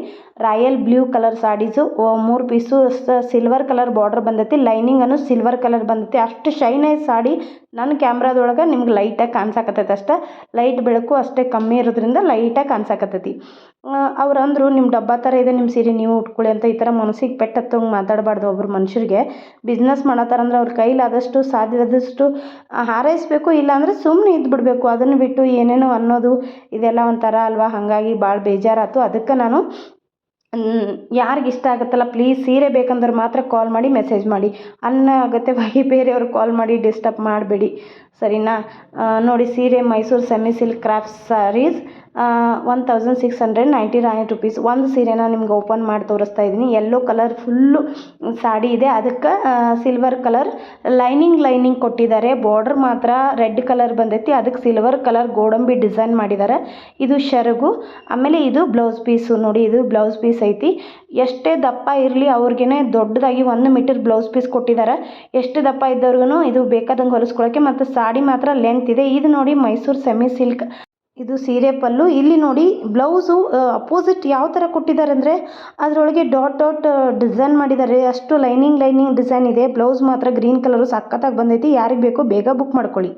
ರಾಯಲ್ ಬ್ಲೂ ಕಲರ್ ಸಾಡೀಸು ಮೂರು ಪೀಸು ಸಿಲ್ವರ್ ಕಲರ್ ಬಾರ್ಡ್ರ್ ಬಂದೈತಿ. ಲೈನಿಂಗನ್ನು ಸಿಲ್ವರ್ ಕಲರ್ ಬಂದೈತಿ. ಅಷ್ಟು ಶೈನ್ ಐತೆ ಸಾಡಿ ನನ್ನ ಕ್ಯಾಮ್ರಾದೊಳಗೆ ನಿಮ್ಗೆ ಲೈಟಾಗಿ ಕಾಣ್ಸಕತ್ತೈತೆ ಅಷ್ಟ. ಲೈಟ್ ಬೆಳಕು ಅಷ್ಟೇ ಕಮ್ಮಿ ಇರೋದ್ರಿಂದ ಲೈಟಾಗಿ ಕಾಣ್ಸಕತ್ತೈತಿ. ಅವ್ರು ಅಂದರು ನಿಮ್ಮ ಡಬ್ಬ ಥರ ಇದೆ ನಿಮ್ಮ ಸೀರೆ ನೀವು ಉಟ್ಕೊಳ್ಳಿ ಅಂತ ಈ ಥರ ಮನಸ್ಸಿಗೆ ಪೆಟ್ಟು ಹತ್ತಂಗೆ ಮಾತಾಡಬಾರ್ದು ಒಬ್ರು ಮನುಷ್ಯರಿಗೆ. ಬಿಸ್ನೆಸ್ ಮಾಡತ್ತಾರಂದ್ರೆ ಅವ್ರ ಕೈಲಾದಷ್ಟು ಸಾಧ್ಯವಾದಷ್ಟು ಹಾರೈಸಬೇಕು. ಇಲ್ಲಾಂದರೆ ಸುಮ್ಮನೆ ಇದ್ದು ಬಿಡಬೇಕು ಅದನ್ನು ಬಿಟ್ಟು ಏನೇನೋ ಅನ್ನೋದು, ಇದೆಲ್ಲ ಒಂಥರ ಅಲ್ವಾ? ಹಾಗಾಗಿ ಭಾಳ ಬೇಜಾರಾಯ್ತು ಅದಕ್ಕೆ ನಾನು ಯಾರಿಗೆ ಇಷ್ಟ ಆಗುತ್ತಲ್ಲ ಪ್ಲೀಸ್ ಸೀರೆ ಬೇಕಂದ್ರೆ ಮಾತ್ರ ಕಾಲ್ ಮಾಡಿ ಮೆಸೇಜ್ ಮಾಡಿ. ಅನಗತ್ಯವಾಗಿ ಬೇರೆಯವ್ರಿಗೆ ಕಾಲ್ ಮಾಡಿ ಡಿಸ್ಟರ್ಬ್ ಮಾಡಬೇಡಿ. ಸರಿನಾ? ನೋಡಿ, ಸೀರೆ Mysuru semi silk craft sarees one thousand six hundred ninety nine rupees ಒಂದು ಸೀರೆನ ನಿಮ್ಗೆ ಓಪನ್ ಮಾಡಿ ತೋರಿಸ್ತಾ ಇದ್ದೀನಿ. ಯೆಲ್ಲೋ ಕಲರ್ ಫುಲ್ಲು ಸಾಡಿ ಇದೆ. ಅದಕ್ಕೆ ಸಿಲ್ವರ್ ಕಲರ್ ಲೈನಿಂಗ್ ಲೈನಿಂಗ್ ಕೊಟ್ಟಿದ್ದಾರೆ. ಬಾರ್ಡರ್ ಮಾತ್ರ ರೆಡ್ ಕಲರ್ ಬಂದೈತಿ. ಅದಕ್ಕೆ ಸಿಲ್ವರ್ ಕಲರ್ ಗೋಡಂಬಿ ಡಿಸೈನ್ ಮಾಡಿದ್ದಾರೆ. ಇದು ಶರಗು, ಆಮೇಲೆ ಇದು ಬ್ಲೌಸ್ ಪೀಸು ನೋಡಿ, ಇದು ಬ್ಲೌಸ್ ಪೀಸ್ ಐತಿ. ಎಷ್ಟೇ ದಪ್ಪ ಇರಲಿ ಅವ್ರಿಗೇ ದೊಡ್ಡದಾಗಿ ಒಂದು ಮೀಟರ್ ಬ್ಲೌಸ್ ಪೀಸ್ ಕೊಟ್ಟಿದ್ದಾರೆ. ಎಷ್ಟು ದಪ್ಪ ಇದ್ದವ್ರಿಗೂ ಇದು ಬೇಕಾದಂಗೆ ಹೊಲಿಸ್ಕೊಳ್ಳೋಕ್ಕೆ ಮತ್ತು ಸಾಡಿ ಮಾತ್ರ ಲೆಂತ್ ಇದೆ. ಇದು ನೋಡಿ ಮೈಸೂರು ಸೆಮಿ ಸಿಲ್ಕ್ ಇದು ಸೀರೆ ಪಲ್ಲು. ಇಲ್ಲಿ ನೋಡಿ ಬ್ಲೌಸು ಅಪೋಸಿಟ್ ಯಾವ ಥರ ಕೊಟ್ಟಿದ್ದಾರೆ ಅಂದರೆ ಅದರೊಳಗೆ ಡಾಟ್ ಡಾಟ್ ಡಿಸೈನ್ ಮಾಡಿದ್ದಾರೆ. ಅಷ್ಟು ಲೈನಿಂಗ್ ಲೈನಿಂಗ್ ಡಿಸೈನ್ ಇದೆ. ಬ್ಲೌಸ್ ಮಾತ್ರ ಗ್ರೀನ್ ಕಲರು ಸಖತ್ತಾಗಿ ಬಂದೈತಿ. ಯಾರಿಗೆ ಬೇಕೋ ಬೇಗ ಬುಕ್ ಮಾಡ್ಕೊಳ್ಳಿ.